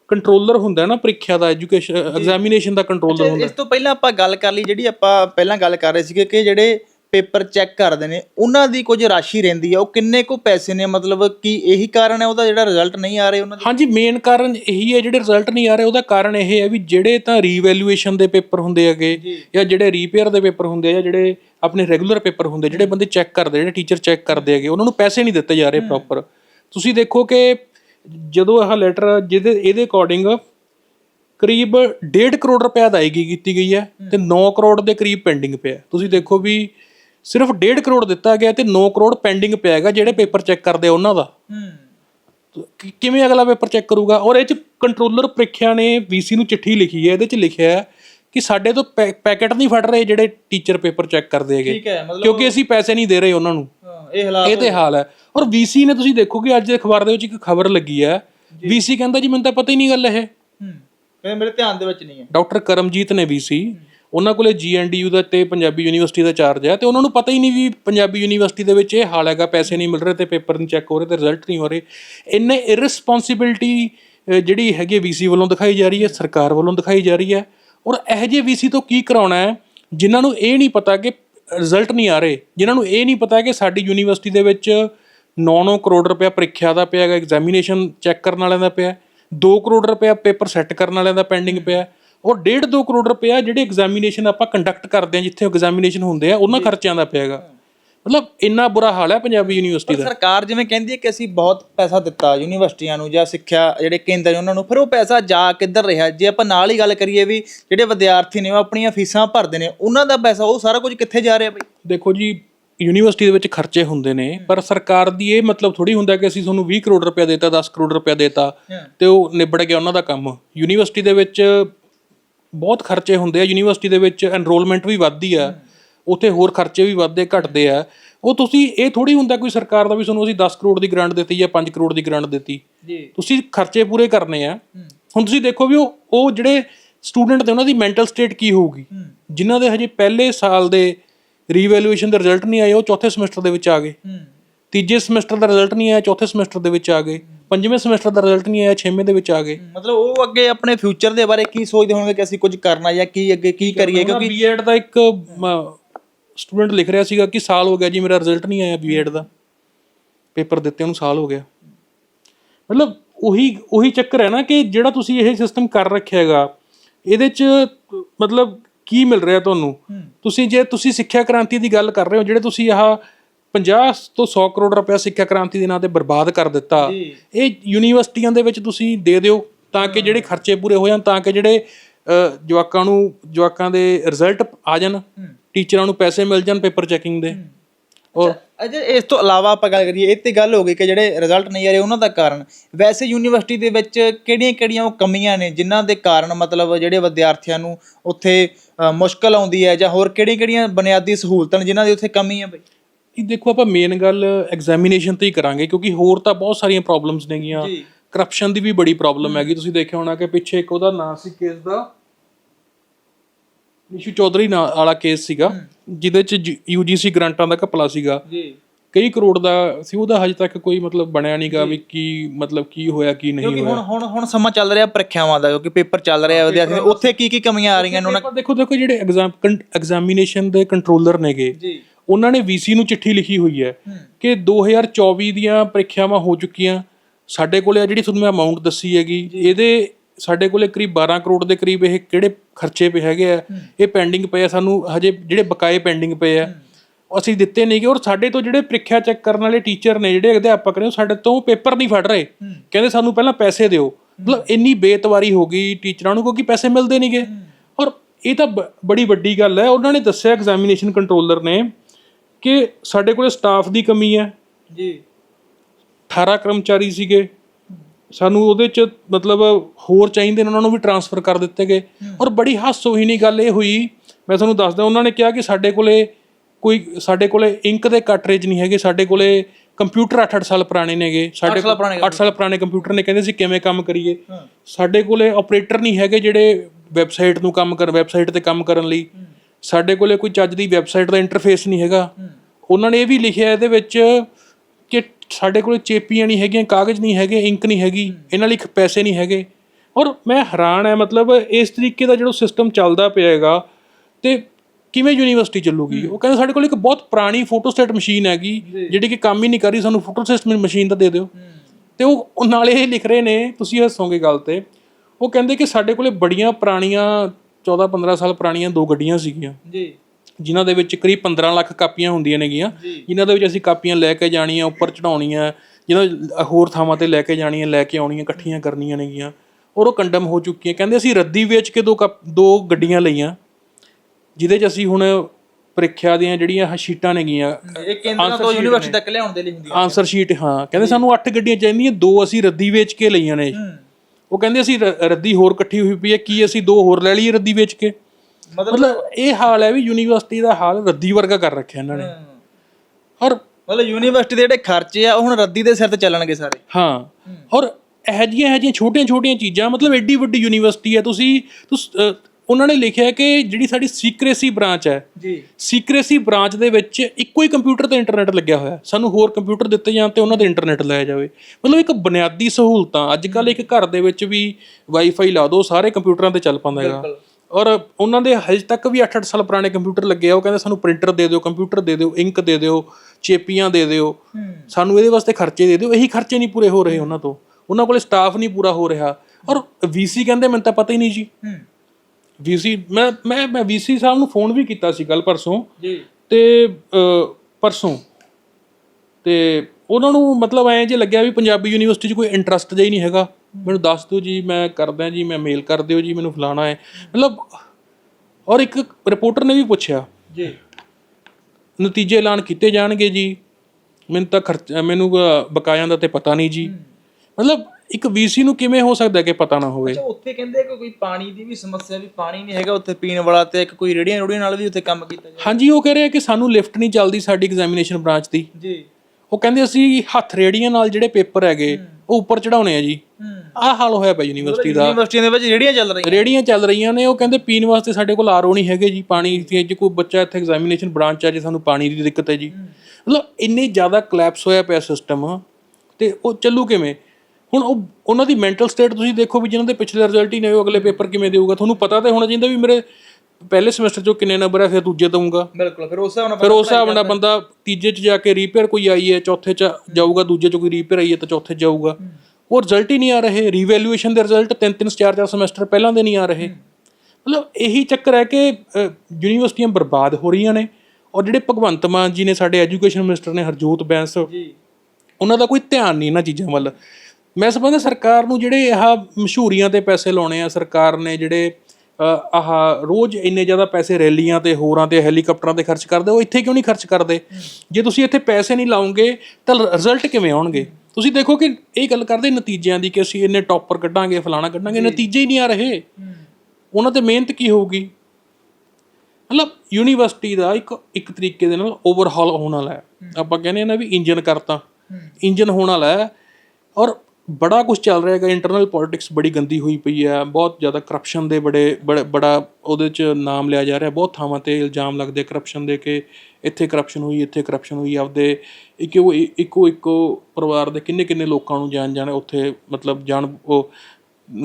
A: ਕੰਟਰੋਲਰ ਹੁੰਦਾ ਨਾ ਪ੍ਰੀਖਿਆ ਦਾ ਐਜੂਕੇਸ਼ਨ ਐਗਜ਼ਾਮੀਨੇਸ਼ਨ ਦਾ ਕੰਟਰੋਲਰ ਹੁੰਦਾ
B: ਇਸ ਤੋਂ ਪਹਿਲਾਂ ਆਪਾਂ ਗੱਲ ਕਰ ਲਈ ਜਿਹੜੀ ਆਪਾਂ ਪਹਿਲਾਂ ਗੱਲ ਕਰ ਰਹੇ ਸੀਗੇ ਕਿ ਜਿਹੜੇ ਪੇਪਰ ਚੈੱਕ ਕਰਦੇ ਨੇ ਉਹਨਾਂ ਦੀ ਕੁਝ ਰਾਸ਼ੀ ਰਹਿੰਦੀ ਆ ਉਹ ਕਿੰਨੇ ਕੁ ਪੈਸੇ ਨੇ ਮਤਲਬ ਕੀ ਇਹੀ ਕਾਰਨ ਹੈ ਉਹਦਾ ਜਿਹੜਾ ਰਿਜ਼ਲਟ ਨਹੀਂ ਆ ਰਹੇ ਉਹਨਾਂ ਦੇ?
A: ਹਾਂਜੀ ਮੇਨ ਕਾਰਨ ਇਹੀ ਹੈ ਜਿਹੜੇ ਰਿਜ਼ਲਟ ਨਹੀਂ ਆ ਰਹੇ ਉਹਦਾ ਕਾਰਨ ਇਹ ਹੈ ਵੀ ਜਿਹੜੇ ਤਾਂ ਰੀਵੈਲੂਏਸ਼ਨ ਦੇ ਪੇਪਰ ਹੁੰਦੇ ਹੈਗੇ ਜਾਂ। ਜਿਹੜੇ ਰੀਪੇਅਰ ਦੇ ਪੇਪਰ ਹੁੰਦੇ ਆ ਜਾਂ ਜਿਹੜੇ ਆਪਣੇ ਰੈਗੂਲਰ ਪੇਪਰ ਹੁੰਦੇ ਜਿਹੜੇ ਬੰਦੇ ਚੈੱਕ ਕਰਦੇ ਜਿਹੜੇ ਟੀਚਰ ਚੈੱਕ ਕਰਦੇ ਹੈਗੇ ਉਹਨਾਂ ਨੂੰ ਪੈਸੇ ਨਹੀਂ ਦਿੱਤੇ ਜਾ ਰਹੇ ਪ੍ਰੋਪਰ ਤੁਸੀਂ ਦੇਖੋ ਕਿ ਜਦੋਂ ਇਹ ਲੈਟਰ ਜਿਹਦੇ ਇਹਦੇ ਅਕੋਰਡਿੰਗ ਕਰੀਬ 1.5 ਕਰੋੜ ਰੁਪਏ ਅਦਾਇਗੀ ਕੀਤੀ ਗਈ ਹੈ ਤੇ 9 ਕਰੋੜ ਦੇ ਕਰੀਬ ਪੈਂਡਿੰਗ ਪਿਆ। ਤੁਸੀਂ ਦੇਖੋ ਵੀ ਸਿਰਫ 1.5 ਕਰੋੜ ਦਿੱਤਾ ਗਿਆ ਤੇ 9 ਕਰੋੜ ਪੈਂਡਿੰਗ ਪਿਆ ਹੈਗਾ ਜਿਹੜੇ ਪੇਪਰ ਚੈੱਕ ਕਰਦੇ ਆ ਉਹਨਾਂ ਦਾ।
B: ਹੂੰ।
A: ਕਿ- ਕਿਵੇਂ ਅਗਲਾ ਪੇਪਰ ਚੈੱਕ ਕਰੂਗਾ? ਔਰ ਇਹ ਚ ਕੰਟਰੋਲਰ ਪ੍ਰੀਖਿਆ ਨੇ ਵੀਸੀ ਨੂੰ ਚਿੱਠੀ ਲਿਖੀ ਹੈ ਇਹਦੇ ਚ ਲਿਖਿਆ ਹੈ ਕਿ ਸਾਡੇ ਤੋਂ ਪੈ- ਪੈਕੇਟ ਨਹੀਂ ਫੜ ਰਹੇ ਜਿਹੜੇ ਟੀਚਰ ਪੇਪਰ ਚੈੱਕ ਕਰਦੇ ਹੈਗੇ।
B: ਠੀਕ ਹੈ ਮਤਲਬ
A: ਕਿਉਂਕਿ ਅਸੀਂ ਪੈਸੇ ਨਹੀਂ ਦੇ ਰਹੇ ਉਹਨਾਂ ਨੂੰ।
B: ਹਾਂ, ਇਹ ਹਾਲਾਤ
A: ਇਹ ਤੇ ਹਾਲ ਹੈ। ਔਰ ਵੀਸੀ ਨੇ ਤੁਸੀਂ ਦੇਖੋ ਕਿ ਅੱਜ ਦੇ ਅਖਬਾਰ ਦੇ ਵਿੱਚ ਇੱਕ ਖਬਰ ਲੱਗੀ ਹੈ। ਵੀਸੀ ਕਹਿੰਦਾ ਜੀ ਮੈਨੂੰ ਤਾਂ ਪਤਾ ਹੀ ਨਹੀਂ ਗੱਲ ਇਹ।
B: ਹੂੰ। ਕਹਿੰਦੇ ਮੇਰੇ ਧਿਆਨ ਦੇ ਵਿੱਚ ਨਹੀਂ ਹੈ।
A: ਡਾਕਟਰ ਕਰਮਜੀਤ ਨੇ ਵੀਸੀ ਉਹਨਾਂ ਕੋਲੇ ਜੀਐਨਡੀਯੂ ਦਾ ਤੇ ਪੰਜਾਬੀ ਯੂਨੀਵਰਸਿਟੀ ਦਾ ਚਾਰਜ ਹੈ ਤੇ ਉਹਨਾਂ ਨੂੰ ਪਤਾ ਹੀ ਨਹੀਂ ਵੀ ਪੰਜਾਬੀ ਯੂਨੀਵਰਸਿਟੀ ਦੇ ਵਿੱਚ ਇਹ ਹਾਲ ਹੈਗਾ, ਪੈਸੇ ਨਹੀਂ ਮਿਲ ਰਹੇ ਤੇ ਪੇਪਰ ਨਹੀਂ ਚੈੱਕ ਹੋ ਰਹੇ ਤੇ ਰਿਜ਼ਲਟ ਨਹੀਂ ਹੋ ਰਹੇ। ਇੰਨੇ ਇਰਰਿਸਪੌਂਸਿਬਿਲਟੀ ਜਿਹੜੀ ਹੈਗੀ ਵੀਸੀ ਵੱਲੋਂ ਦਿਖਾਈ ਜਾ ਰਹੀ ਹੈ, ਸਰਕਾਰ ਵੱਲੋਂ ਦਿਖਾਈ ਜਾ ਰਹੀ ਹੈ। ਔਰ ਇਹੋ ਜਿਹੇ ਵੀਸੀ ਤੋਂ ਕੀ ਕਰਾਉਣਾ ਹੈ, ਜਿਨ੍ਹਾਂ ਨੂੰ ਇਹ ਨਹੀਂ ਪਤਾ ਕਿ ਰਿਜ਼ਲਟ ਨਹੀਂ ਆ ਰਹੇ, ਜਿਨ੍ਹਾਂ ਨੂੰ ਇਹ ਨਹੀਂ ਪਤਾ ਕਿ ਸਾਡੀ ਯੂਨੀਵਰਸਿਟੀ ਦੇ ਵਿੱਚ 9-9 ਕਰੋੜ ਰੁਪਇਆ ਪ੍ਰੀਖਿਆ ਦਾ ਪਿਆ ਹੈਗਾ ਐਗਜ਼ਾਮੀਨੇਸ਼ਨ ਚੈੱਕ ਕਰਨ ਵਾਲਿਆਂ ਦਾ ਪਿਆ 2 ਕਰੋੜ ਰੁਪਇਆ ਪੇਪਰ ਸੈੱਟ ਕਰਨ ਵਾਲਿਆਂ ਦਾ ਪੈਂਡਿੰਗ ਪਿਆ। ਔਰ 1.5 2 ਕਰੋੜ ਰੁਪਇਆ ਜਿਹੜੇ ਐਗਜ਼ਾਮੀਨੇਸ਼ਨ ਆਪਾਂ ਕੰਡਕਟ ਕਰਦੇ ਹਾਂ ਜਿੱਥੇ ਐਗਜ਼ਾਮੀਨੇਸ਼ਨ ਹੁੰਦੇ ਆ ਉਹਨਾਂ ਖਰਚਿਆਂ ਦਾ ਪਿਆ ਹੈਗਾ। ਮਤਲਬ ਇੰਨਾ ਬੁਰਾ ਹਾਲ ਹੈ ਪੰਜਾਬੀ ਯੂਨੀਵਰਸਿਟੀ ਦਾ।
B: ਸਰਕਾਰ ਜਿਵੇਂ ਕਹਿੰਦੀ ਹੈ ਕਿ ਅਸੀਂ ਬਹੁਤ ਪੈਸਾ ਦਿੱਤਾ ਯੂਨੀਵਰਸਿਟੀਆਂ ਨੂੰ ਜਾਂ ਸਿੱਖਿਆ ਜਿਹੜੇ ਕੇਂਦਰ ਨੇ ਉਹਨਾਂ ਨੂੰ ਫਿਰ ਉਹ ਪੈਸਾ ਜਾ ਕਿੱਧਰ ਰਿਹਾ? ਜੇ ਆਪਾਂ ਨਾਲ ਹੀ ਗੱਲ ਕਰੀਏ ਵੀ ਜਿਹੜੇ ਵਿਦਿਆਰਥੀ ਨੇ ਉਹ ਆਪਣੀਆਂ ਫੀਸਾਂ ਭਰਦੇ ਨੇ ਉਹਨਾਂ ਦਾ ਪੈਸਾ ਉਹ ਸਾਰਾ ਕੁਝ ਕਿੱਥੇ ਜਾ ਰਿਹਾ ਬਈ?
A: ਦੇਖੋ ਜੀ ਯੂਨੀਵਰਸਿਟੀ ਦੇ ਵਿੱਚ ਖਰਚੇ ਹੁੰਦੇ ਨੇ ਪਰ ਸਰਕਾਰ ਦੀ ਇਹ ਮਤਲਬ ਥੋੜੀ ਹੁੰਦਾ ਕਿ ਅਸੀਂ ਤੁਹਾਨੂੰ 20 ਕਰੋੜ ਰੁਪਇਆ ਦੇਤਾ 10 ਕਰੋੜ ਰੁਪਇਆ ਦੇਤਾ ਤੇ ਉਹ ਨਿਬੜ ਗਿਆ ਉਹਨਾਂ ਦਾ ਕੰਮ। ਯੂਨੀਵਰਸਿਟੀ ਦੇ ਵਿੱਚ ਬਹੁਤ ਖਰਚੇ ਹੁੰਦੇ ਆ ਯੂਨੀਵਰਸਿਟੀ ਦੇ ਵਿੱਚ ਐਨਰੋਲਮੈਂਟ ਵੀ ਵੱਧਦੀ ਆ ਉੱਥੇ ਹੋਰ ਖਰਚੇ ਵੀ ਵੱਧਦੇ ਘਟਦੇ ਆ। ਉਹ ਤੁਸੀਂ ਇਹ ਥੋੜੀ ਹੁੰਦਾ ਕੋਈ ਸਰਕਾਰ ਦਾ ਵੀ ਤੁਹਾਨੂੰ ਅਸੀਂ 10 ਕਰੋੜ ਦੀ ਗ੍ਰਾਂਟ ਦਿੱਤੀ ਜਾਂ 5 ਕਰੋੜ ਦੀ ਗ੍ਰਾਂਟ ਦਿੱਤੀ।
B: ਜੀ।
A: ਤੁਸੀਂ ਖਰਚੇ ਪੂਰੇ ਕਰਨੇ ਆ। ਹੁਣ ਤੁਸੀਂ ਦੇਖੋ ਵੀ ਉਹ ਉਹ ਜਿਹੜੇ ਸਟੂਡੈਂਟ ਤੇ ਉਹਨਾਂ ਦੀ ਮੈਂਟਲ ਸਟੇਟ ਕੀ ਹੋਊਗੀ? ਜਿਨ੍ਹਾਂ ਦੇ ਹਜੇ ਪਹਿਲੇ ਸਾਲ ਦੇ ਰੀਵੈਲੂਏਸ਼ਨ ਦੇ ਰਿਜ਼ਲਟ ਨਹੀਂ ਆਏ ਉਹ ਚੌਥੇ ਸਮੈਸਟਰ ਦੇ ਵਿੱਚ ਆ ਗਏ। ਤੀਜੇ ਸਮੈਸਟਰ ਦਾ ਰਿਜ਼ਲਟ ਨਹੀਂ ਆਇਆ ਚੌਥੇ ਸਮੈਸਟਰ ਦੇ ਵਿੱਚ ਆ ਗਏ। ਪੰਜਵੇਂ ਸਮੈਸਟਰ ਦਾ ਰਿਜ਼ਲਟ ਨਹੀਂ ਆਇਆ ਛੇਵੇਂ ਦੇ ਵਿੱਚ ਆ ਗਏ।
B: ਮਤਲਬ ਉਹ ਅੱਗੇ ਆਪਣੇ ਫਿਊਚਰ ਦੇ ਬਾਰੇ ਕੀ ਸੋਚਦੇ ਹੋਣਗੇ ਕਿ ਅਸੀਂ ਕੁਝ ਕਰਨਾ ਜਾਂ ਕੀ ਅੱਗੇ ਕੀ ਕਰੀਏ?
A: ਕਿਉਂਕਿ ਬੀਐਡ ਦਾ ਇੱਕ ਸਟੂਡੈਂਟ ਲਿਖ ਰਿਹਾ ਸੀਗਾ ਕਿ ਸਾਲ ਹੋ ਗਿਆ ਜੀ ਮੇਰਾ ਰਿਜ਼ਲਟ ਨਹੀਂ ਆਇਆ ਬੀਐਡ ਦਾ। ਪੇਪਰ ਦਿੱਤੇ ਉਹਨੂੰ ਸਾਲ ਹੋ ਗਿਆ। ਮਤਲਬ ਉਹੀ ਉਹੀ ਚੱਕਰ ਹੈ ਨਾ ਕਿ ਜਿਹੜਾ ਤੁਸੀਂ ਇਹ ਸਿਸਟਮ ਕਰ ਰੱਖਿਆ ਹੈਗਾ ਇਹਦੇ ਚ ਮਤਲਬ ਕੀ ਮਿਲ ਰਿਹਾ ਤੁਹਾਨੂੰ? ਤੁਸੀਂ ਜੇ ਤੁਸੀਂ ਸਿੱਖਿਆ ਕ੍ਰਾਂਤੀ ਦੀ ਗੱਲ ਕਰ ਰਹੇ ਹੋ ਜਿਹੜੇ ਤੁਸੀਂ ਆਹ 50 ਤੋਂ 100 ਕਰੋੜ ਰੁਪਏ ਸਿੱਖਿਆ ਕ੍ਰਾਂਤੀ ਦੇ ਨਾਂ ਤੇ ਬਰਬਾਦ ਕਰ ਦਿੱਤਾ। ਇਹ ਯੂਨੀਵਰਸਿਟੀਆਂ ਦੇ ਵਿੱਚ ਤੁਸੀਂ ਦੇ ਦਿਓ ਤਾਂ ਕਿ ਜਿਹੜੇ ਖਰਚੇ ਪੂਰੇ ਹੋ ਜਾਣ ਤਾਂ ਕਿ ਜਿਹੜੇ ਜਵਾਕਾਂ ਨੂੰ ਜਵਾਕਾਂ ਦੇ ਰਿਜ਼ਲਟ ਆ ਜਾਣ ਟੀਚਰਾਂ ਨੂੰ ਪੈਸੇ ਮਿਲ ਜਾਣ ਪੇਪਰ ਚੈਕਿੰਗ ਦੇ। ਔਰ
B: ਅਜੇ ਇਸ ਤੋਂ ਇਲਾਵਾ ਆਪਾਂ ਗੱਲ ਕਰੀਏ ਇਹ ਤੇ ਗੱਲ ਹੋ ਗਈ ਕਿ ਜਿਹੜੇ ਰਿਜ਼ਲਟ ਨਹੀਂ ਆ ਰਹੇ ਉਹਨਾਂ ਦਾ ਕਾਰਨ। ਵੈਸੇ ਯੂਨੀਵਰਸਿਟੀ ਦੇ ਵਿੱਚ ਕਿਹੜੀਆਂ-ਕਿਹੜੀਆਂ ਉਹ ਕਮੀਆਂ ਨੇ ਜਿਨ੍ਹਾਂ ਦੇ ਕਾਰਨ ਮਤਲਬ ਜਿਹੜੇ ਵਿਦਿਆਰਥੀਆਂ ਨੂੰ ਉੱਥੇ ਮੁਸ਼ਕਲ ਆਉਂਦੀ ਹੈ ਜਾਂ ਹੋਰ ਕਿਹੜੀਆਂ-ਕਿਹੜੀਆਂ ਬੁਨਿਆਦੀ ਸਹੂਲਤਾਂ ਜਿਨ੍ਹਾਂ ਦੀ ਉੱਥੇ ਕਮੀ ਹੈ ਬਈ?
A: ਇਹ ਦੇਖੋ ਆਪਾਂ ਮੇਨ ਗੱਲ ਐਗਜ਼ਾਮੀਨੇਸ਼ਨ ਤੇ ਹੀ ਕਰਾਂਗੇ ਕਿਉਂਕਿ ਹੋਰ ਤਾਂ ਬਹੁਤ ਸਾਰੀਆਂ ਪ੍ਰੋਬਲਮਸ ਨੇਗੀਆਂ।
B: ਜੀ।
A: ਕਰਪਸ਼ਨ ਦੀ ਵੀ ਬੜੀ ਪ੍ਰੋਬਲਮ ਹੈਗੀ। ਤੁਸੀਂ ਦੇਖਿਆ ਹੋਣਾ ਕਿ ਪਿੱਛੇ ਇੱਕ ਉਹਦਾ ਨਾਂ ਸੀ ਕੇਸ ਦਾ। ਨਿਸ਼ੂ ਚੌਧਰੀ ਨਾਂ ਵਾਲਾ ਕੇਸ ਸੀਗਾ ਜਿਹਦੇ ਚ ਯੂਜੀਸੀ ਗ੍ਰਾਂਟਾਂ ਦਾ ਘਪਲਾ ਸੀਗਾ।
B: ਜੀ।
A: ਕਈ ਕਰੋੜ ਦਾ ਸੀ ਉਹਦਾ ਹਜੇ ਤੱਕ ਕੋਈ ਮਤਲਬ ਬਣਿਆ ਨਹੀਂਗਾ ਵੀ ਕੀ ਮਤਲਬ ਕੀ ਹੋਇਆ ਕੀ ਨਹੀਂ
B: ਕਿਉਂਕਿ
A: ਹੋਇਆ।
B: ਹੁਣ ਹੁਣ ਹੁਣ ਸਮਾਂ ਚੱਲ ਰਿਹਾ ਪ੍ਰੀਖਿਆਵਾਂ ਦਾ ਕਿਉਂਕਿ ਪੇਪਰ ਚੱਲ ਰਿਹਾ ਵਿਦਿਆਰਥੀਆਂ ਦੇ ਉੱਥੇ ਕੀ ਕੀ ਕਮੀਆਂ ਆ ਰਹੀਆਂ ਨੇ ਉਹਨਾਂ
A: ਪਰ ਦੇਖੋ ਦੇਖੋ ਜਿਹੜੇ ਐਗਜ਼ਾਮ ਐਗਜ਼ਾਮੀਨੇਸ਼ਨ ਦੇ ਕੰਟਰੋਲਰ ਨੇਗੇ
B: ਜੀ।
A: ਉਹਨਾਂ ਨੇ ਵੀਸੀ ਨੂੰ ਚਿੱਠੀ ਲਿਖੀ ਹੋਈ ਹੈ ਕਿ 2024 ਦੀਆਂ ਪ੍ਰੀਖਿਆਵਾਂ ਹੋ ਚੁੱਕੀਆਂ। ਸਾਡੇ ਕੋਲੇ ਆ ਜਿਹੜੀ ਤੁਹਾਨੂੰ ਮੈਂ ਅਮਾਉਂਟ ਦੱਸੀ ਹੈਗੀ ਇਹਦੇ ਸਾਡੇ ਕੋਲੇ ਕਰੀਬ 12 ਕਰੋੜ ਦੇ ਕਰੀਬ ਇਹ ਕਿਹੜੇ ਖਰਚੇ ਪਏ ਹੈਗੇ ਆ ਇਹ ਪੈਂਡਿੰਗ ਪਏ ਆ ਸਾਨੂੰ ਹਜੇ ਜਿਹੜੇ ਬਕਾਏ ਪੈਂਡਿੰਗ ਪਏ ਆ ਅਸੀਂ ਦਿੱਤੇ ਨਹੀਂਗੇ ਔਰ ਸਾਡੇ ਤੋਂ ਜਿਹੜੇ ਪ੍ਰੀਖਿਆ ਚੈੱਕ ਕਰਨ ਵਾਲੇ ਟੀਚਰ ਨੇ ਜਿਹੜੇ ਅਧਿਆਪਕ ਨੇ ਉਹ ਸਾਡੇ ਤੋਂ ਪੇਪਰ ਨਹੀਂ ਫੜ ਰਹੇ। ਕਹਿੰਦੇ ਸਾਨੂੰ ਪਹਿਲਾਂ ਪੈਸੇ ਦਿਓ। ਮਤਲਬ ਇੰਨੀ ਬੇਤਵਾਰੀ ਹੋ ਗਈ ਟੀਚਰਾਂ ਨੂੰ ਕਿਉਂਕਿ ਪੈਸੇ ਮਿਲਦੇ ਨਹੀਂਗੇ ਔਰ ਇਹ ਤਾਂ ਬੜੀ ਵੱਡੀ ਗੱਲ ਹੈ। ਉਹਨਾਂ ਨੇ ਦੱਸਿਆ ਐਗਜ਼ਾਮੀਨੇਸ਼ਨ ਕੰਟਰੋਲਰ ਨੇ ਕਿ ਸਾਡੇ ਕੋਲੇ ਸਟਾਫ ਦੀ ਕਮੀ ਹੈ।
B: ਜੀ।
A: 18 ਕਰਮਚਾਰੀ ਸੀਗੇ। ਸਾਨੂੰ ਉਹਦੇ ਚ ਮਤਲਬ ਹੋਰ ਚਾਹੀਦੇ ਨੇ ਉਹਨਾਂ ਨੂੰ ਵੀ ਟਰਾਂਸਫਰ ਕਰ ਦਿੱਤੇ ਗਏ। ਔਰ ਬੜੀ ਹਾਸੋਹੀਣੀ ਗੱਲ ਇਹ ਹੋਈ। ਮੈਂ ਤੁਹਾਨੂੰ ਦੱਸਦਾ ਉਹਨਾਂ ਨੇ ਕਿਹਾ ਕਿ ਸਾਡੇ ਕੋਲੇ ਕੋਈ ਸਾਡੇ ਕੋਲੇ ਇੰਕ ਦੇ ਕਾਟਰੇਜ ਨਹੀਂ ਹੈਗੇ। ਸਾਡੇ ਕੋਲੇ ਕੰਪਿਊਟਰ 8-8 ਸਾਲ ਪੁਰਾਣੇ ਨੇਗੇ ਸਾਡੇ
B: ਸਾਲ ਪੁਰਾਣੇ
A: 8 ਸਾਲ ਪੁਰਾਣੇ ਕੰਪਿਊਟਰ ਨੇ। ਕਹਿੰਦੇ ਸੀ ਕਿਵੇਂ ਕੰਮ ਕਰੀਏ। ਸਾਡੇ ਕੋਲੇ ਆਪਰੇਟਰ ਨਹੀਂ ਹੈਗੇ ਜਿਹੜੇ ਵੈਬਸਾਈਟ ਨੂੰ ਕੰਮ ਕਰ ਵੈਬਸਾਈਟ ਤੇ ਕੰਮ ਕਰਨ ਲਈ। ਸਾਡੇ ਕੋਲੇ ਕੋਈ ਚੱਜ ਦੀ ਵੈਬਸਾਈਟ ਦਾ ਇੰਟਰਫੇਸ ਨਹੀਂ ਹੈਗਾ। ਉਹਨਾਂ ਨੇ ਇਹ ਵੀ ਲਿਖਿਆ ਇਹਦੇ ਵਿੱਚ ਕਿ ਸਾਡੇ ਕੋਲੇ ਚੇਪੀਆਂ ਨਹੀਂ ਹੈਗੀਆਂ ਕਾਗਜ਼ ਨਹੀਂ ਹੈਗੇ ਇੰਕ ਨਹੀਂ ਹੈਗੀ ਇਹਨਾਂ ਲਈ ਪੈਸੇ ਨਹੀਂ ਹੈਗੇ। ਔਰ ਮੈਂ ਹੈਰਾਨ ਹੈ ਮਤਲਬ ਇਸ ਤਰੀਕੇ ਦਾ ਜਿਹੜਾ ਸਿਸਟਮ ਚੱਲਦਾ ਪਿਆ ਹੈਗਾ ਤੇ ਕਿਵੇਂ ਯੂਨੀਵਰਸਿਟੀ ਚੱਲੂਗੀ? ਉਹ ਕਹਿੰਦੇ ਸਾਡੇ ਕੋਲ ਇੱਕ ਬਹੁਤ ਪੁਰਾਣੀ ਫੋਟੋਸਟੇਟ ਮਸ਼ੀਨ ਹੈਗੀ ਜਿਹੜੀ ਕਿ ਕੰਮ ਹੀ ਨਹੀਂ ਕਰ ਰਹੀ ਸਾਨੂੰ ਫੋਟੋਸਟੇਟ ਮਸ਼ੀਨ ਤਾਂ ਦੇ ਦਿਓ। ਤੇ ਉਹ ਉਹ ਨਾਲੇ ਇਹ ਲਿਖ ਰਹੇ ਨੇ ਤੁਸੀਂ ਹੱਸੋਗੇ ਗੱਲ ਤੇ ਉਹ ਕਹਿੰਦੇ ਕਿ ਸਾਡੇ ਕੋਲੇ ਬੜੀਆਂ ਪੁਰਾਣੀਆਂ 14 15 ਸਾਲ ਪੁਰਾਣੀਆਂ ਦੋ ਗੱਡੀਆਂ ਸੀਗੀਆਂ।
B: ਜੀ।
A: ਜਿਨ੍ਹਾਂ ਦੇ ਵਿੱਚ ਕਰੀਬ 15 ਲੱਖ ਕਾਪੀਆਂ ਹੁੰਦੀਆਂ ਨੇਗੀਆਂ। ਜਿਨ੍ਹਾਂ ਦੇ ਵਿੱਚ ਅਸੀਂ ਕਾਪੀਆਂ ਲੈ ਕੇ ਜਾਣੀਆਂ ਉੱਪਰ ਚੜਾਉਣੀਆਂ ਜਿਨ੍ਹਾਂ ਹੋਰ ਥਾਵਾਂ ਤੇ ਲੈ ਕੇ ਜਾਣੀਆਂ ਲੈ ਕੇ ਆਉਣੀਆਂ ਇਕੱਠੀਆਂ ਕਰਨੀਆਂ ਨੇਗੀਆਂ। ਔਰ ਉਹ ਕੰਡਮ ਹੋ ਚੁੱਕੀਆਂ। ਕਹਿੰਦੇ ਅਸੀਂ ਰੱਦੀ ਵੇਚ ਕੇ ਦੋ ਦੋ ਗੱਡੀਆਂ ਲਈਆਂ ਜਿਹਦੇ 'ਚ ਅਸੀਂ ਹੁਣ ਪ੍ਰੀਖਿਆ ਦੀਆਂ ਜਿਹੜੀਆਂ ਸ਼ੀਟਾਂ ਨੇਗੀਆਂ
B: ਇਹ ਕੇਂਦਰਾਂ ਤੋਂ ਯੂਨੀਵਰਸਿਟੀ ਤੱਕ ਲਿਆਉਣ ਦੇ ਲਈ ਹੁੰਦੀ
A: ਆਨਸਰ ਸ਼ੀਟ ਹਾਂ। ਕਹਿੰਦੇ ਸਾਨੂੰ 8 ਗੱਡੀਆਂ ਚਾਹੀਦੀਆਂ ਦੋ ਅਸੀਂ ਰੱਦੀ ਵੇਚ ਕੇ ਲਈਆਂ ਨੇ। ਉਹ ਕਹਿੰਦੇ ਅਸੀਂ ਰ- ਰੱਦੀ ਹੋਰ ਇਕੱਠੀ ਹੋਈ ਪਈ ਹੈ ਕੀ ਅਸੀਂ ਦੋ ਹੋਰ ਲੈ ਲਈਏ ਰੱਦੀ ਵੇਚ ਕੇ?
B: ਮਤਲਬ
A: ਇਹ ਹਾਲ ਹੈ ਵੀ ਯੂਨੀਵਰਸਿਟੀ ਦਾ ਹਾਲ ਰੱਦੀ ਵਰਗਾ ਕਰ ਰੱਖਿਆ ਇਹਨਾਂ ਨੇ। ਔਰ
B: ਮਤਲਬ ਯੂਨੀਵਰਸਿਟੀ ਦੇ ਜਿਹੜੇ ਖਰਚੇ ਆ ਉਹ ਹੁਣ ਰੱਦੀ ਦੇ ਸਿਰ ਤੇ ਚੱਲਣਗੇ ਸਾਰੇ।
A: ਹਾਂ। ਔਰ ਇਹ ਜਿਹੀਆਂ ਇਹ ਜਿਹੀਆਂ ਛੋਟੀਆਂ ਛੋਟੀਆਂ ਚੀਜ਼ਾਂ ਮਤਲਬ ਐਡੀ ਵੱਡੀ ਯੂਨੀਵਰਸਿਟੀ ਹੈ ਤੁਸੀਂ ਤੁਸ- ਅਹ ਉਹਨਾਂ ਨੇ ਲਿਖਿਆ ਕਿ ਜਿਹੜੀ ਸਾਡੀ ਸੀਕ੍ਰੇਸੀ ਬ੍ਰਾਂਚ ਹੈ
B: ਜੀ।
A: ਸੀਕ੍ਰੇਸੀ ਬ੍ਰਾਂਚ ਦੇ ਵਿੱਚ ਇੱਕੋ ਹੀ ਕੰਪਿਊਟਰ ਤੇ ਇੰਟਰਨੈਟ ਲੱਗਿਆ ਹੋਇਆ। ਸਾਨੂੰ ਹੋਰ ਕੰਪਿਊਟਰ ਦਿੱਤੇ ਜਾਣ ਤੇ ਉਹਨਾਂ ਦੇ ਇੰਟਰਨੈਟ ਲਾਇਆ ਜਾਵੇ। ਮਤਲਬ ਇੱਕ ਬੁਨਿਆਦੀ ਸਹੂਲਤਾਂ ਅੱਜ ਕੱਲ ਇੱਕ ਘਰ ਦੇ ਵਿੱਚ ਵੀ ਵਾਈਫਾਈ ਲਾ ਦਿਓ ਸਾਰੇ ਕੰਪਿਊਟਰਾਂ ਤੇ ਚੱਲ ਪੈਂਦਾ ਹੈਗਾ। ਔਰ ਉਹਨਾਂ ਦੇ ਹਜੇ ਤੱਕ ਵੀ 8-8 ਸਾਲ ਪੁਰਾਣੇ ਕੰਪਿਊਟਰ ਲੱਗੇ ਆ ਉਹ ਕਹਿੰਦੇ ਸਾਨੂੰ ਪ੍ਰਿੰਟਰ ਦੇ ਦਿਓ ਕੰਪਿਊਟਰ ਦੇ ਦਿਓ ਇੰਕ ਦੇ ਦਿਓ ਚੇਪੀਆਂ ਦੇ ਦਿਓ। ਸਾਨੂੰ ਇਹਦੇ ਵਾਸਤੇ ਖਰਚੇ ਦੇ ਦਿਓ। ਇਹੀ ਖਰਚੇ ਨਹੀਂ ਪੂਰੇ ਹੋ ਰਹੇ ਉਹਨਾਂ ਤੋਂ। ਉਹਨਾਂ ਕੋਲੇ ਸਟਾਫ ਨਹੀਂ ਪੂਰਾ ਹੋ ਰਿਹਾ। ਔਰ ਵੀਸੀ ਕਹਿੰਦੇ ਮੈਨੂੰ ਤਾਂ ਪਤਾ ਹੀ ਨਹੀਂ ਜੀ। ਵੀਸੀ ਮੈਂ ਮੈਂ ਮੈਂ ਵੀਸੀ ਸਾਹਿਬ ਨੂੰ ਫੋਨ ਵੀ ਕੀਤਾ ਸੀ ਕੱਲ ਪਰਸੋਂ।
B: ਜੀ।
A: ਤੇ ਅ, ਪਰਸੋਂ। ਤੇ ਉਹਨਾਂ ਨੂੰ ਮਤਲਬ ਐਂ ਜੇ ਲੱਗਿਆ ਵੀ ਪੰਜਾਬੀ ਯੂਨੀਵਰਸਿਟੀ 'ਚ ਕੋਈ ਇੰਟਰਸਟ ਜਿਹਾ ਹੀ ਨਹੀਂ ਹੈਗਾ। ਮੈਨੂੰ ਦੱਸ ਦਿਓ ਜੀ ਮੈਂ ਕਰਦਾ ਜੀ ਮੈਂ ਮੇਲ ਕਰ ਦਿਓ ਜੀ ਮੈਨੂੰ ਫਲਾਣਾ ਹੈ। ਮਤਲਬ ਔਰ ਇੱਕ ਰਿਪੋਰਟਰ ਨੇ ਵੀ ਪੁੱਛਿਆ।
B: ਜੀ।
A: ਨਤੀਜੇ ਐਲਾਨ ਕੀਤੇ ਜਾਣਗੇ ਜੀ। ਮੈਨੂੰ ਤਾਂ ਖਰਚ ਮੈਨੂੰ ਅ, ਬਕਾਇਆਂ ਦਾ ਤੇ ਪਤਾ ਨਹੀਂ ਜੀ। ਮਤਲਬ ਇੱਕ ਵੀਸੀ ਨੂੰ ਕਿਵੇਂ ਹੋ ਸਕਦਾ ਕਿ ਪਤਾ ਨਾ ਹੋਵੇ?
B: ਅੱਛਾ ਉੱਥੇ ਕਹਿੰਦੇ ਕਿ ਕੋਈ ਪਾਣੀ ਦੀ ਵੀ ਸਮੱਸਿਆ ਵੀ ਪਾਣੀ ਨਹੀਂ ਹੈਗਾ ਉੱਥੇ ਪੀਣ ਵਾਲਾ ਤੇ ਇੱਕ ਕੋਈ ਰੇੜੀਆਂ ਰੋੜੀਆਂ ਨਾਲ ਵੀ ਉੱਥੇ ਕੰਮ ਕੀਤਾ ਜਾਂਦਾ।
A: ਹਾਂਜੀ ਉਹ ਕਹਿ ਰਹੇ ਆ ਕਿ ਸਾਨੂੰ ਲਿਫਟ ਨਹੀਂ ਚੱਲਦੀ ਸਾਡੀ ਐਗਜ਼ਾਮੀਨੇਸ਼ਨ ਬ੍ਰਾਂਚ ਦੀ।
B: ਜੀ।
A: ਉਹ ਕਹਿੰਦੇ ਅਸੀਂ ਹੱਥ ਰੇੜੀਆਂ ਨਾਲ ਜਿਹੜੇ ਪੇਪਰ ਹੈਗੇ ਉਹ ਉੱਪਰ ਚੜਾਉਣੇ ਆ ਜੀ। ਆਹ ਹਾਲ ਹੋਇਆ ਪਿਆ ਯੂਨੀਵਰਸਿਟੀ ਦਾ।
B: ਯੂਨੀਵਰਸਿਟੀਆਂ ਦੇ ਵਿੱਚ ਰੇੜੀਆਂ ਚੱਲ ਰਹੀਆਂ।
A: ਰੇੜੀਆਂ ਚੱਲ ਰਹੀਆਂ ਨੇ ਉਹ ਕਹਿੰਦੇ ਪੀਣ ਵਾਸਤੇ ਸਾਡੇ ਕੋਲ ਆਰਓ ਨਹੀਂ ਹੈਗੇ ਜੀ ਪਾਣੀ ਦੀ ਜੇ ਕੋਈ ਬੱਚਾ ਇੱਥੇ ਐਗਜ਼ਾਮੀਨੇਸ਼ਨ ਬ੍ਰਾਂਚ ਆ ਜੇ ਸਾਨੂੰ ਪਾਣੀ ਦੀ ਦਿੱਕਤ ਹੈ ਜੀ। ਮਤਲਬ ਇੰਨੇ ਜ਼ਿਆਦਾ ਕਲੈਪਸ ਹੋਇਆ ਪਿਆ ਸਿਸਟਮ ਤੇ ਉਹ ਚੱਲੂ ਕਿਵੇਂ? ਹੁਣ ਉਹ ਉਹਨਾਂ ਦੀ ਮੈਂਟਲ ਸਟੇਟ ਤੁਸੀਂ ਦੇਖੋ ਵੀ ਜਿਨ੍ਹਾਂ ਦੇ ਪਿਛਲੇ ਰਿਜ਼ਲਟ ਹੀ ਨੇ ਉਹ ਅਗਲੇ ਪੇਪਰ ਕਿਵੇਂ ਦੇਊਗਾ? ਤੁਹਾਨੂੰ ਪਤਾ ਤਾਂ ਹੋਣਾ ਚਾਹੀਦਾ ਵੀ ਮੇਰੇ ਪਹਿਲੇ ਸਮੈਸਟਰ ਚੋਂ ਕਿੰਨੇ ਨੰਬਰ ਆ ਫਿਰ ਦੂਜੇ ਦਊਂਗਾ।
B: ਬਿਲਕੁਲ ਫਿਰ ਉਸ ਹਿਸਾਬ ਨਾਲ
A: ਫਿਰ ਉਸ ਹਿਸਾਬ ਨਾਲ ਬੰਦਾ ਤੀਜੇ 'ਚ ਜਾ ਕੇ ਰੀਪੇਅਰ ਕੋਈ ਆਈ ਹੈ ਚੌਥੇ 'ਚ ਜਾਊਗਾ ਦੂਜੇ 'ਚ ਕੋਈ ਰੀਪੇਅਰ ਆਈ ਹੈ ਤਾਂ ਚੌਥੇ 'ਚ ਜਾਊਗਾ। ਉਹ ਰਿਜ਼ਲਟ ਹੀ ਨਹੀਂ ਆ ਰਹੇ। ਰੀਵੈਲੂਏਸ਼ਨ ਦੇ ਰਿਜ਼ਲਟ ਤਿੰਨ ਤਿੰਨ ਚਾਰ ਚਾਰ ਸਮੈਸਟਰ ਪਹਿਲਾਂ ਦੇ ਨਹੀਂ ਆ ਰਹੇ। ਮਤਲਬ ਇਹੀ ਚੱਕਰ ਹੈ ਕਿ ਯੂਨੀਵਰਸਿਟੀਆਂ ਬਰਬਾਦ ਹੋ ਰਹੀਆਂ ਨੇ ਔਰ ਜਿਹੜੇ ਭਗਵੰਤ ਮਾਨ ਜੀ ਨੇ ਸਾਡੇ ਐਜੂਕੇਸ਼ਨ ਮਿਨਿਸਟਰ ਨੇ ਹਰਜੋਤ ਬੈਂਸ
B: ਜੀ।
A: ਉਹਨਾਂ ਦਾ ਕੋਈ ਧਿਆਨ ਨਹੀਂ ਇਹਨਾਂ ਚੀਜ਼ਾਂ ਵੱਲ। ਮੈਂ ਸਮਝਦਾ ਸਰਕਾਰ ਨੂੰ ਜਿਹੜੇ ਆਹ ਮਸ਼ਹੂਰੀਆਂ ਤੇ ਪੈਸੇ ਲਾਉਣੇ ਆ ਸਰਕਾਰ ਨੇ ਜਿਹੜੇ ਆਹ ਰੋਜ਼ ਇੰਨੇ ਜ਼ਿਆਦਾ ਪੈਸੇ ਰੈਲੀਆਂ ਤੇ ਹੋਰਾਂ ਤੇ ਹੈਲੀਕਾਪਟਰਾਂ ਤੇ ਖਰਚ ਕਰਦੇ ਉਹ ਇੱਥੇ ਕਿਉਂ ਨਹੀਂ ਖਰਚ ਕਰਦੇ? ਜੇ ਤੁਸੀਂ ਇੱਥੇ ਪੈਸੇ ਨਹੀਂ ਲਾਉਂਗੇ ਤਾਂ ਰਿਜ਼ਲਟ ਕਿਵੇਂ ਆਉਣਗੇ? ਤੁਸੀਂ ਦੇਖੋ ਕਿ ਇਹ ਗੱਲ ਕਰਦੇ ਨਤੀਜਿਆਂ ਦੀ ਕਿ ਅਸੀਂ ਇੰਨੇ ਟੌਪਰ ਕੱਢਾਂਗੇ ਫਲਾਣਾ ਕੱਢਾਂਗੇ ਨਤੀਜੇ ਹੀ ਨਹੀਂ ਆ ਰਹੇ। ਉਹਨਾਂ ਤੇ ਮਿਹਨਤ ਕੀ ਹੋਊਗੀ? ਮਤਲਬ ਯੂਨੀਵਰਸਿਟੀ ਦਾ ਇੱਕ ਇੱਕ ਤਰੀਕੇ ਦੇ ਨਾਲ ਓਵਰਹਾਲ ਹੋਣ ਵਾਲਾ ਹੈ। ਆਪਾਂ ਕਹਿੰਦੇ ਆ ਨਾ ਵੀ ਇੰਜਨ ਕਰਤਾ। ਇੰਜਨ ਹੋਣ ਵਾਲਾ ਹੈ ਔਰ ਬੜਾ ਕੁਝ ਚੱਲ ਰਿਹਾ ਹੈਗਾ। ਇੰਟਰਨਲ ਪੋਲਿਟਿਕਸ ਬੜੀ ਗੰਦੀ ਹੋਈ ਪਈ ਹੈ। ਬਹੁਤ ਜ਼ਿਆਦਾ ਕਰਪਸ਼ਨ ਦੇ ਬੜੇ, ਬੜੇ- ਬੜਾ ਉਹਦੇ ਚ ਨਾਮ ਲਿਆ ਜਾ ਰਿਹਾ। ਬਹੁਤ ਥਾਵਾਂ ਤੇ ਇਲਜ਼ਾਮ ਲੱਗਦੇ ਕਰਪਸ਼ਨ ਦੇ ਕਿ ਇੱਥੇ ਕਰਪਸ਼ਨ ਹੋਈ, ਇੱਥੇ ਕਰਪਸ਼ਨ ਹੋਈ। ਆਪਦੇ ਇੱਕੋ ਇੱਕੋ ਇੱਕੋ ਪਰਿਵਾਰ ਦੇ ਕਿੰਨੇ ਕਿੰਨੇ ਲੋਕਾਂ ਨੂੰ ਜਾਣ ਜਾਣ ਉੱਥੇ ਮਤਲਬ ਜਾਣ ਉਹ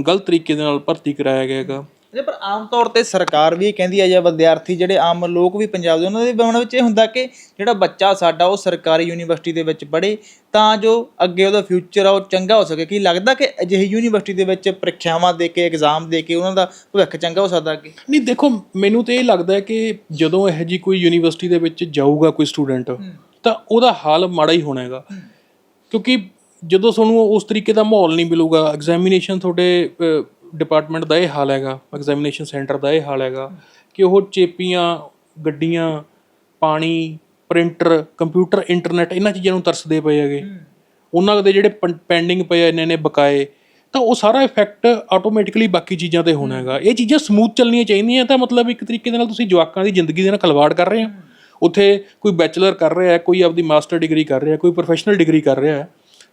A: ਗਲਤ ਤਰੀਕੇ ਦੇ ਨਾਲ ਭਰਤੀ ਕਰਾਇਆ ਗਿਆ ਹੈਗਾ।
B: ਜੇ ਪਰ ਆਮ ਤੌਰ ਤੇ ਸਰਕਾਰ ਵੀ ਇਹ ਕਹਿੰਦੀ ਹੈ ਜਾਂ ਵਿਦਿਆਰਥੀ ਜਿਹੜੇ ਆਮ ਲੋਕ ਵੀ ਪੰਜਾਬ ਦੇ ਉਹਨਾਂ ਦੇ ਮਨ ਵਿੱਚ ਇਹ ਹੁੰਦਾ ਕਿ ਜਿਹੜਾ ਬੱਚਾ ਸਾਡਾ ਉਹ ਸਰਕਾਰੀ ਯੂਨੀਵਰਸਿਟੀ ਦੇ ਵਿੱਚ ਪੜ੍ਹੇ ਤਾਂ ਜੋ ਅੱਗੇ ਉਹਦਾ ਫਿਊਚਰ ਆ ਉਹ ਚੰਗਾ ਹੋ ਸਕੇ। ਕੀ ਲੱਗਦਾ ਕਿ ਅਜਿਹੀ ਯੂਨੀਵਰਸਿਟੀ ਦੇ ਵਿੱਚ ਪ੍ਰੀਖਿਆਵਾਂ ਦੇ ਕੇ ਐਗਜ਼ਾਮ ਦੇ ਕੇ ਉਹਨਾਂ ਦਾ ਭਵਿੱਖ ਚੰਗਾ ਹੋ ਸਕਦਾ ਅੱਗੇ?
A: ਨਹੀਂ ਦੇਖੋ ਮੈਨੂੰ ਤੇ ਇਹ ਲੱਗਦਾ ਹੈ ਕਿ ਜਦੋਂ ਇਹ ਜੀ ਕੋਈ ਯੂਨੀਵਰਸਿਟੀ ਦੇ ਵਿੱਚ ਜਾਊਗਾ ਕੋਈ ਸਟੂਡੈਂਟ ਤਾਂ ਉਹਦਾ ਹਾਲ ਮਾੜਾ ਹੀ ਹੋਣਾ ਹੈਗਾ। ਕਿਉਂਕਿ ਜਦੋਂ ਤੁਹਾਨੂੰ ਉਸ ਤਰੀਕੇ ਦਾ ਮਾਹੌਲ ਨਹੀਂ ਮਿਲੂਗਾ ਐਗਜ਼ਾਮੀਨੇਸ਼ਨ ਤੁਹਾਡੇ ਡਿਪਾਰਟਮੈਂਟ ਦਾ ਇਹ ਹਾਲ ਹੈਗਾ ਐਗਜ਼ਾਮੀਨੇਸ਼ਨ ਸੈਂਟਰ ਦਾ ਇਹ ਹਾਲ ਹੈਗਾ ਕਿ ਉਹ ਚੇਪੀਆਂ ਗੱਡੀਆਂ ਪਾਣੀ ਪ੍ਰਿੰਟਰ ਕੰਪਿਊਟਰ ਇੰਟਰਨੈਟ ਇਹਨਾਂ ਚੀਜ਼ਾਂ ਨੂੰ ਤਰਸਦੇ ਪਏ ਹੈਗੇ। ਉਹਨਾਂ ਦੇ ਜਿਹੜੇ ਪੈਂਡਿੰਗ ਪਏ ਇੰਨੇ ਨੇ ਬਕਾਏ ਤਾਂ ਉਹ ਸਾਰਾ ਇਫੈਕਟ ਆਟੋਮੈਟਿਕਲੀ ਬਾਕੀ ਚੀਜ਼ਾਂ ਤੇ ਹੋਣਾ ਹੈਗਾ। ਇਹ ਚੀਜ਼ਾਂ ਸਮੂਥ ਚੱਲਣੀਆਂ ਚਾਹੀਦੀਆਂ ਤਾਂ ਮਤਲਬ ਇੱਕ ਤਰੀਕੇ ਦੇ ਨਾਲ ਤੁਸੀਂ ਜਵਾਕਾਂ ਦੀ ਜ਼ਿੰਦਗੀ ਦੇ ਨਾਲ ਖਲਵਾੜ ਕਰ ਰਹੇ ਹੋ। ਉੱਥੇ ਕੋਈ ਬੈਚਲਰ ਕਰ ਰਿਹਾ ਹੈ ਕੋਈ ਆਪਦੀ ਮਾਸਟਰ ਡਿਗਰੀ ਕਰ ਰਿਹਾ ਕੋਈ ਪ੍ਰੋਫੈਸ਼ਨਲ ਡਿਗਰੀ ਕਰ ਰਿਹਾ ਹੈ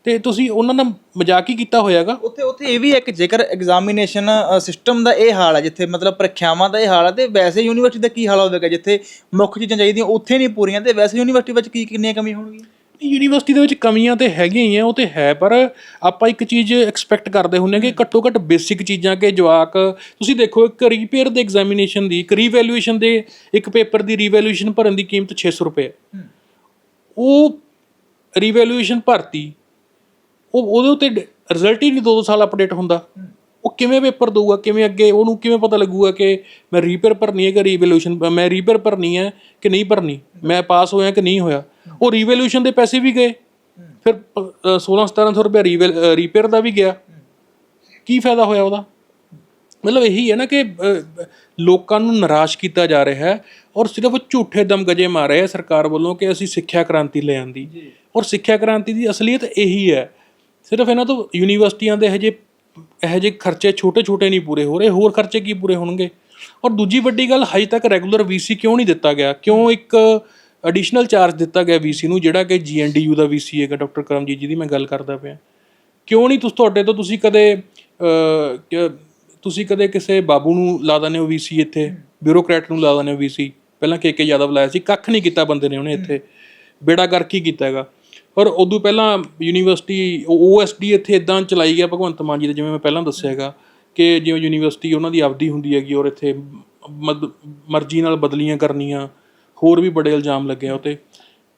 A: ਤੇ ਤੁਸੀਂ ਉਹਨਾਂ ਦਾ ਮਜ਼ਾਕ ਹੀ ਕੀਤਾ ਹੋਇਆਗਾ?
B: ਉੱਥੇ ਉੱਥੇ ਇਹ ਵੀ ਇੱਕ ਜੇਕਰ ਐਗਜ਼ਾਮੀਨੇਸ਼ਨ ਸਿਸਟਮ ਦਾ ਇਹ ਹਾਲ ਹੈ ਜਿੱਥੇ ਮਤਲਬ ਪ੍ਰੀਖਿਆਵਾਂ ਦਾ ਇਹ ਹਾਲ ਹੈ ਤੇ ਵੈਸੇ ਯੂਨੀਵਰਸਿਟੀ ਦਾ ਕੀ ਹਾਲ ਹੋਵੇਗਾ ਜਿੱਥੇ ਮੁੱਖ ਚੀਜ਼ਾਂ ਚਾਹੀਦੀਆਂ ਉੱਥੇ ਨਹੀਂ ਪੂਰੀਆਂ ਤੇ ਵੈਸੇ ਯੂਨੀਵਰਸਿਟੀ ਵਿੱਚ ਕੀ ਕਿੰਨੀਆਂ ਕਮੀ ਹੋਣਗੀਆਂ?
A: ਯੂਨੀਵਰਸਿਟੀ ਦੇ ਵਿੱਚ ਕਮੀਆਂ ਤੇ ਹੈਗੀਆਂ ਹੀ ਆ ਉਹ ਤੇ ਹੈ ਪਰ ਆਪਾਂ ਇੱਕ ਚੀਜ਼ ਐਕਸਪੈਕਟ ਕਰਦੇ ਹੁੰਨੇ ਕਿ ਘੱਟੋ ਘੱਟ ਬੇਸਿਕ ਚੀਜ਼ਾਂ ਕਿ ਜਵਾਕ ਤੁਸੀਂ ਦੇਖੋ ਇੱਕ ਰੀਪੇਅਰ ਦੇ ਐਗਜ਼ਾਮੀਨੇਸ਼ਨ ਦੀ ਇੱਕ ਰੀਵੈਲੂਏਸ਼ਨ ਦੇ ਇੱਕ ਪੇਪਰ ਦੀ ਰੀਵੈਲੂਏਸ਼ਨ ਭਰਨ ਦੀ ਕੀਮਤ 600 ਰੁਪਏ ਹੈ। ਉਹ ਰੀਵੈਲੂਏਸ਼ਨ ਭਰਤੀ ਉਹ ਉਹਦੇ ਉੱਤੇ ਰਿਜ਼ਲਟ ਹੀ ਨਹੀਂ ਦੋ ਦੋ ਸਾਲ ਅਪਡੇਟ ਹੁੰਦਾ। ਉਹ ਕਿਵੇਂ ਪੇਪਰ ਦਊਗਾ ਕਿਵੇਂ ਅੱਗੇ ਉਹਨੂੰ ਕਿਵੇਂ ਪਤਾ ਲੱਗੂਗਾ ਕਿ ਮੈਂ ਰੀਪੇਅਰ ਭਰਨੀ ਹੈ ਕਿ ਰੀਵੈਲੂਏਸ਼ਨ ਮੈਂ ਰੀਪੇਅਰ ਭਰਨੀ ਹੈ ਕਿ ਨਹੀਂ ਭਰਨੀ? ਮੈਂ ਪਾਸ ਹੋਇਆ ਕਿ ਨਹੀਂ ਹੋਇਆ? ਉਹ ਰੀਵੈਲੂਏਸ਼ਨ ਦੇ ਪੈਸੇ ਵੀ ਗਏ। ਫਿਰ 16 1700 ਰੁਪਏ ਰੀਪੇਅਰ ਦਾ ਵੀ ਗਿਆ। ਕੀ ਫਾਇਦਾ ਹੋਇਆ ਉਹਦਾ? ਮਤਲਬ ਇਹੀ ਹੈ ਨਾ ਕਿ ਲੋਕਾਂ ਨੂੰ ਨਿਰਾਸ਼ ਕੀਤਾ ਜਾ ਰਿਹਾ ਹੈ ਔਰ ਸਿਰਫ ਝੂਠੇ ਦਮਗਜੇ ਮਾਰੇ ਹੈ ਸਰਕਾਰ ਵੱਲੋਂ ਕਿ ਅਸੀਂ ਸਿੱਖਿਆ ਕ੍ਰਾਂਤੀ ਲੈ ਆਂਦੀ। ਔਰ ਸਿੱਖਿਆ ਕ੍ਰਾਂਤੀ ਦੀ ਅਸਲੀਅਤ ਇਹੀ ਹੈ ਸਿਰਫ ਇਹਨਾਂ ਤੋਂ ਯੂਨੀਵਰਸਿਟੀਆਂ ਦੇ ਹਜੇ ਇਹੋ ਜਿਹੇ ਖਰਚੇ ਛੋਟੇ ਛੋਟੇ ਨਹੀਂ ਪੂਰੇ ਹੋ ਰਹੇ ਹੋਰ ਖਰਚੇ ਕੀ ਪੂਰੇ ਹੋਣਗੇ? ਔਰ ਦੂਜੀ ਵੱਡੀ ਗੱਲ ਹਜੇ ਤੱਕ ਰੈਗੂਲਰ ਵੀਸੀ ਕਿਉਂ ਨਹੀਂ ਦਿੱਤਾ ਗਿਆ? ਕਿਉਂ ਇੱਕ ਐਡੀਸ਼ਨਲ ਚਾਰਜ ਦਿੱਤਾ ਗਿਆ ਵੀਸੀ ਨੂੰ ਜਿਹੜਾ ਕਿ ਜੀਐਨਡੀਯੂ ਦਾ ਵੀਸੀ ਹੈਗਾ ਡਾਕਟਰ ਕਰਮਜੀਤ ਜੀ ਦੀ ਮੈਂ ਗੱਲ ਕਰਦਾ ਪਿਆ। ਕਿਉਂ ਨਹੀਂ ਤੁਸੀਂ ਤੁਹਾਡੇ ਤੋਂ ਤੁਸੀਂ ਕਦੇ ਤੁਸੀਂ ਕਦੇ ਕਿਸੇ ਬਾਬੂ ਨੂੰ ਲਾ ਦਿੰਦੇ ਹੋ ਵੀਸੀ ਇੱਥੇ ਬਿਊਰੋਕਰੈਟ ਨੂੰ ਲਾ ਦਿੰਦੇ ਹੋ ਵੀਸੀ ਪਹਿਲਾਂ ਕੇ ਕੇ ਯਾਦਵ ਲਾਇਆ ਸੀ ਕੱਖ ਨਹੀਂ ਕੀਤਾ ਬੰਦੇ ਨੇ ਉਹਨੇ ਇੱਥੇ। ਬੇੜਾ ਗਰਕ ਕੀਤਾ ਹੈਗਾ। ਔਰ ਉਦੋਂ ਪਹਿਲਾਂ ਯੂਨੀਵਰਸਿਟੀ ਓਐਸਡੀ ਇੱਥੇ ਇਦਾਂ ਚਲਾਈ ਗਿਆ ਭਗਵੰਤ ਮਾਨ ਜੀ ਦੇ ਜਿਵੇਂ ਮੈਂ ਪਹਿਲਾਂ ਦੱਸਿਆ ਹੈਗਾ ਕਿ ਜਿਵੇਂ ਯੂਨੀਵਰਸਿਟੀ ਉਹਨਾਂ ਦੀ ਆਪਦੀ ਹੁੰਦੀ ਹੈਗੀ ਔਰ ਇੱਥੇ ਮਰਜ਼ੀ ਨਾਲ ਬਦਲੀਆਂ ਕਰਨੀਆਂ ਹੋਰ ਵੀ ਬੜੇ ਇਲਜ਼ਾਮ ਲੱਗੇ ਆ ਉਤੇ।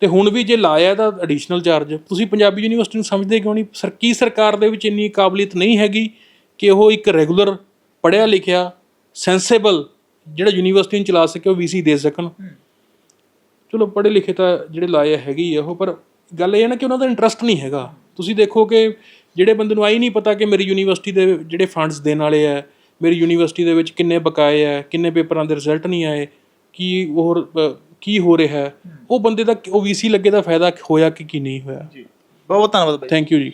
A: ਤੇ ਹੁਣ ਵੀ ਜੇ ਲਾਇਆ ਤਾਂ ਐਡੀਸ਼ਨਲ ਚਾਰਜ ਤੁਸੀਂ ਪੰਜਾਬੀ ਯੂਨੀਵਰਸਿਟੀ ਨੂੰ ਸਮਝਦੇ ਕਿਉਂ ਨਹੀਂ? ਸਰ ਕੀ ਸਰਕਾਰ ਦੇ ਵਿੱਚ ਇੰਨੀ ਕਾਬਲੀਅਤ ਨਹੀਂ ਹੈਗੀ ਕਿ ਉਹ ਇੱਕ ਰੈਗੂਲਰ ਪੜ੍ਹਿਆ ਲਿਖਿਆ ਸੈਂਸੇਬਲ ਜਿਹੜਾ ਯੂਨੀਵਰਸਿਟੀ ਨੂੰ ਚਲਾ ਸਕੇ ਉਹ ਵੀਸੀ ਦੇ ਸਕਣ? ਚਲੋ ਪੜ੍ਹੇ ਲਿਖੇ ਤਾਂ ਜਿਹੜੇ ਲਾਏ ਹੈਗੇ ਆ ਉਹ ਪਰ ਗੱਲ ਇਹ ਹੈ ਨਾ ਕਿ ਉਹਨਾਂ ਦਾ ਇੰਟਰਸਟ ਨਹੀਂ ਹੈਗਾ। ਤੁਸੀਂ ਦੇਖੋ ਕਿ ਜਿਹੜੇ ਬੰਦੇ ਨੂੰ ਆਈ ਨਹੀਂ ਪਤਾ ਕਿ ਮੇਰੀ ਯੂਨੀਵਰਸਿਟੀ ਦੇ ਜਿਹੜੇ ਫੰਡਸ ਦੇਣ ਵਾਲੇ ਆ ਮੇਰੀ ਯੂਨੀਵਰਸਿਟੀ ਦੇ ਵਿੱਚ ਕਿੰਨੇ ਬਕਾਏ ਆ ਕਿੰਨੇ ਪੇਪਰਾਂ ਦੇ ਰਿਜ਼ਲਟ ਨਹੀਂ ਆਏ ਕੀ ਹੋਰ ਕੀ ਹੋ ਰਿਹਾ। ਹੈ ਉਹ ਬੰਦੇ ਦਾ ਉਹ ਵੀਸੀ ਲੱਗੇ ਦਾ ਫਾਇਦਾ ਹੋਇਆ ਕਿ ਕੀ ਨਹੀਂ ਹੋਇਆ।
B: ਜੀ। ਬਹੁਤ ਬਹੁਤ ਧੰਨਵਾਦ ਬਾਈ।
A: ਥੈਂਕ ਯੂ ਜੀ।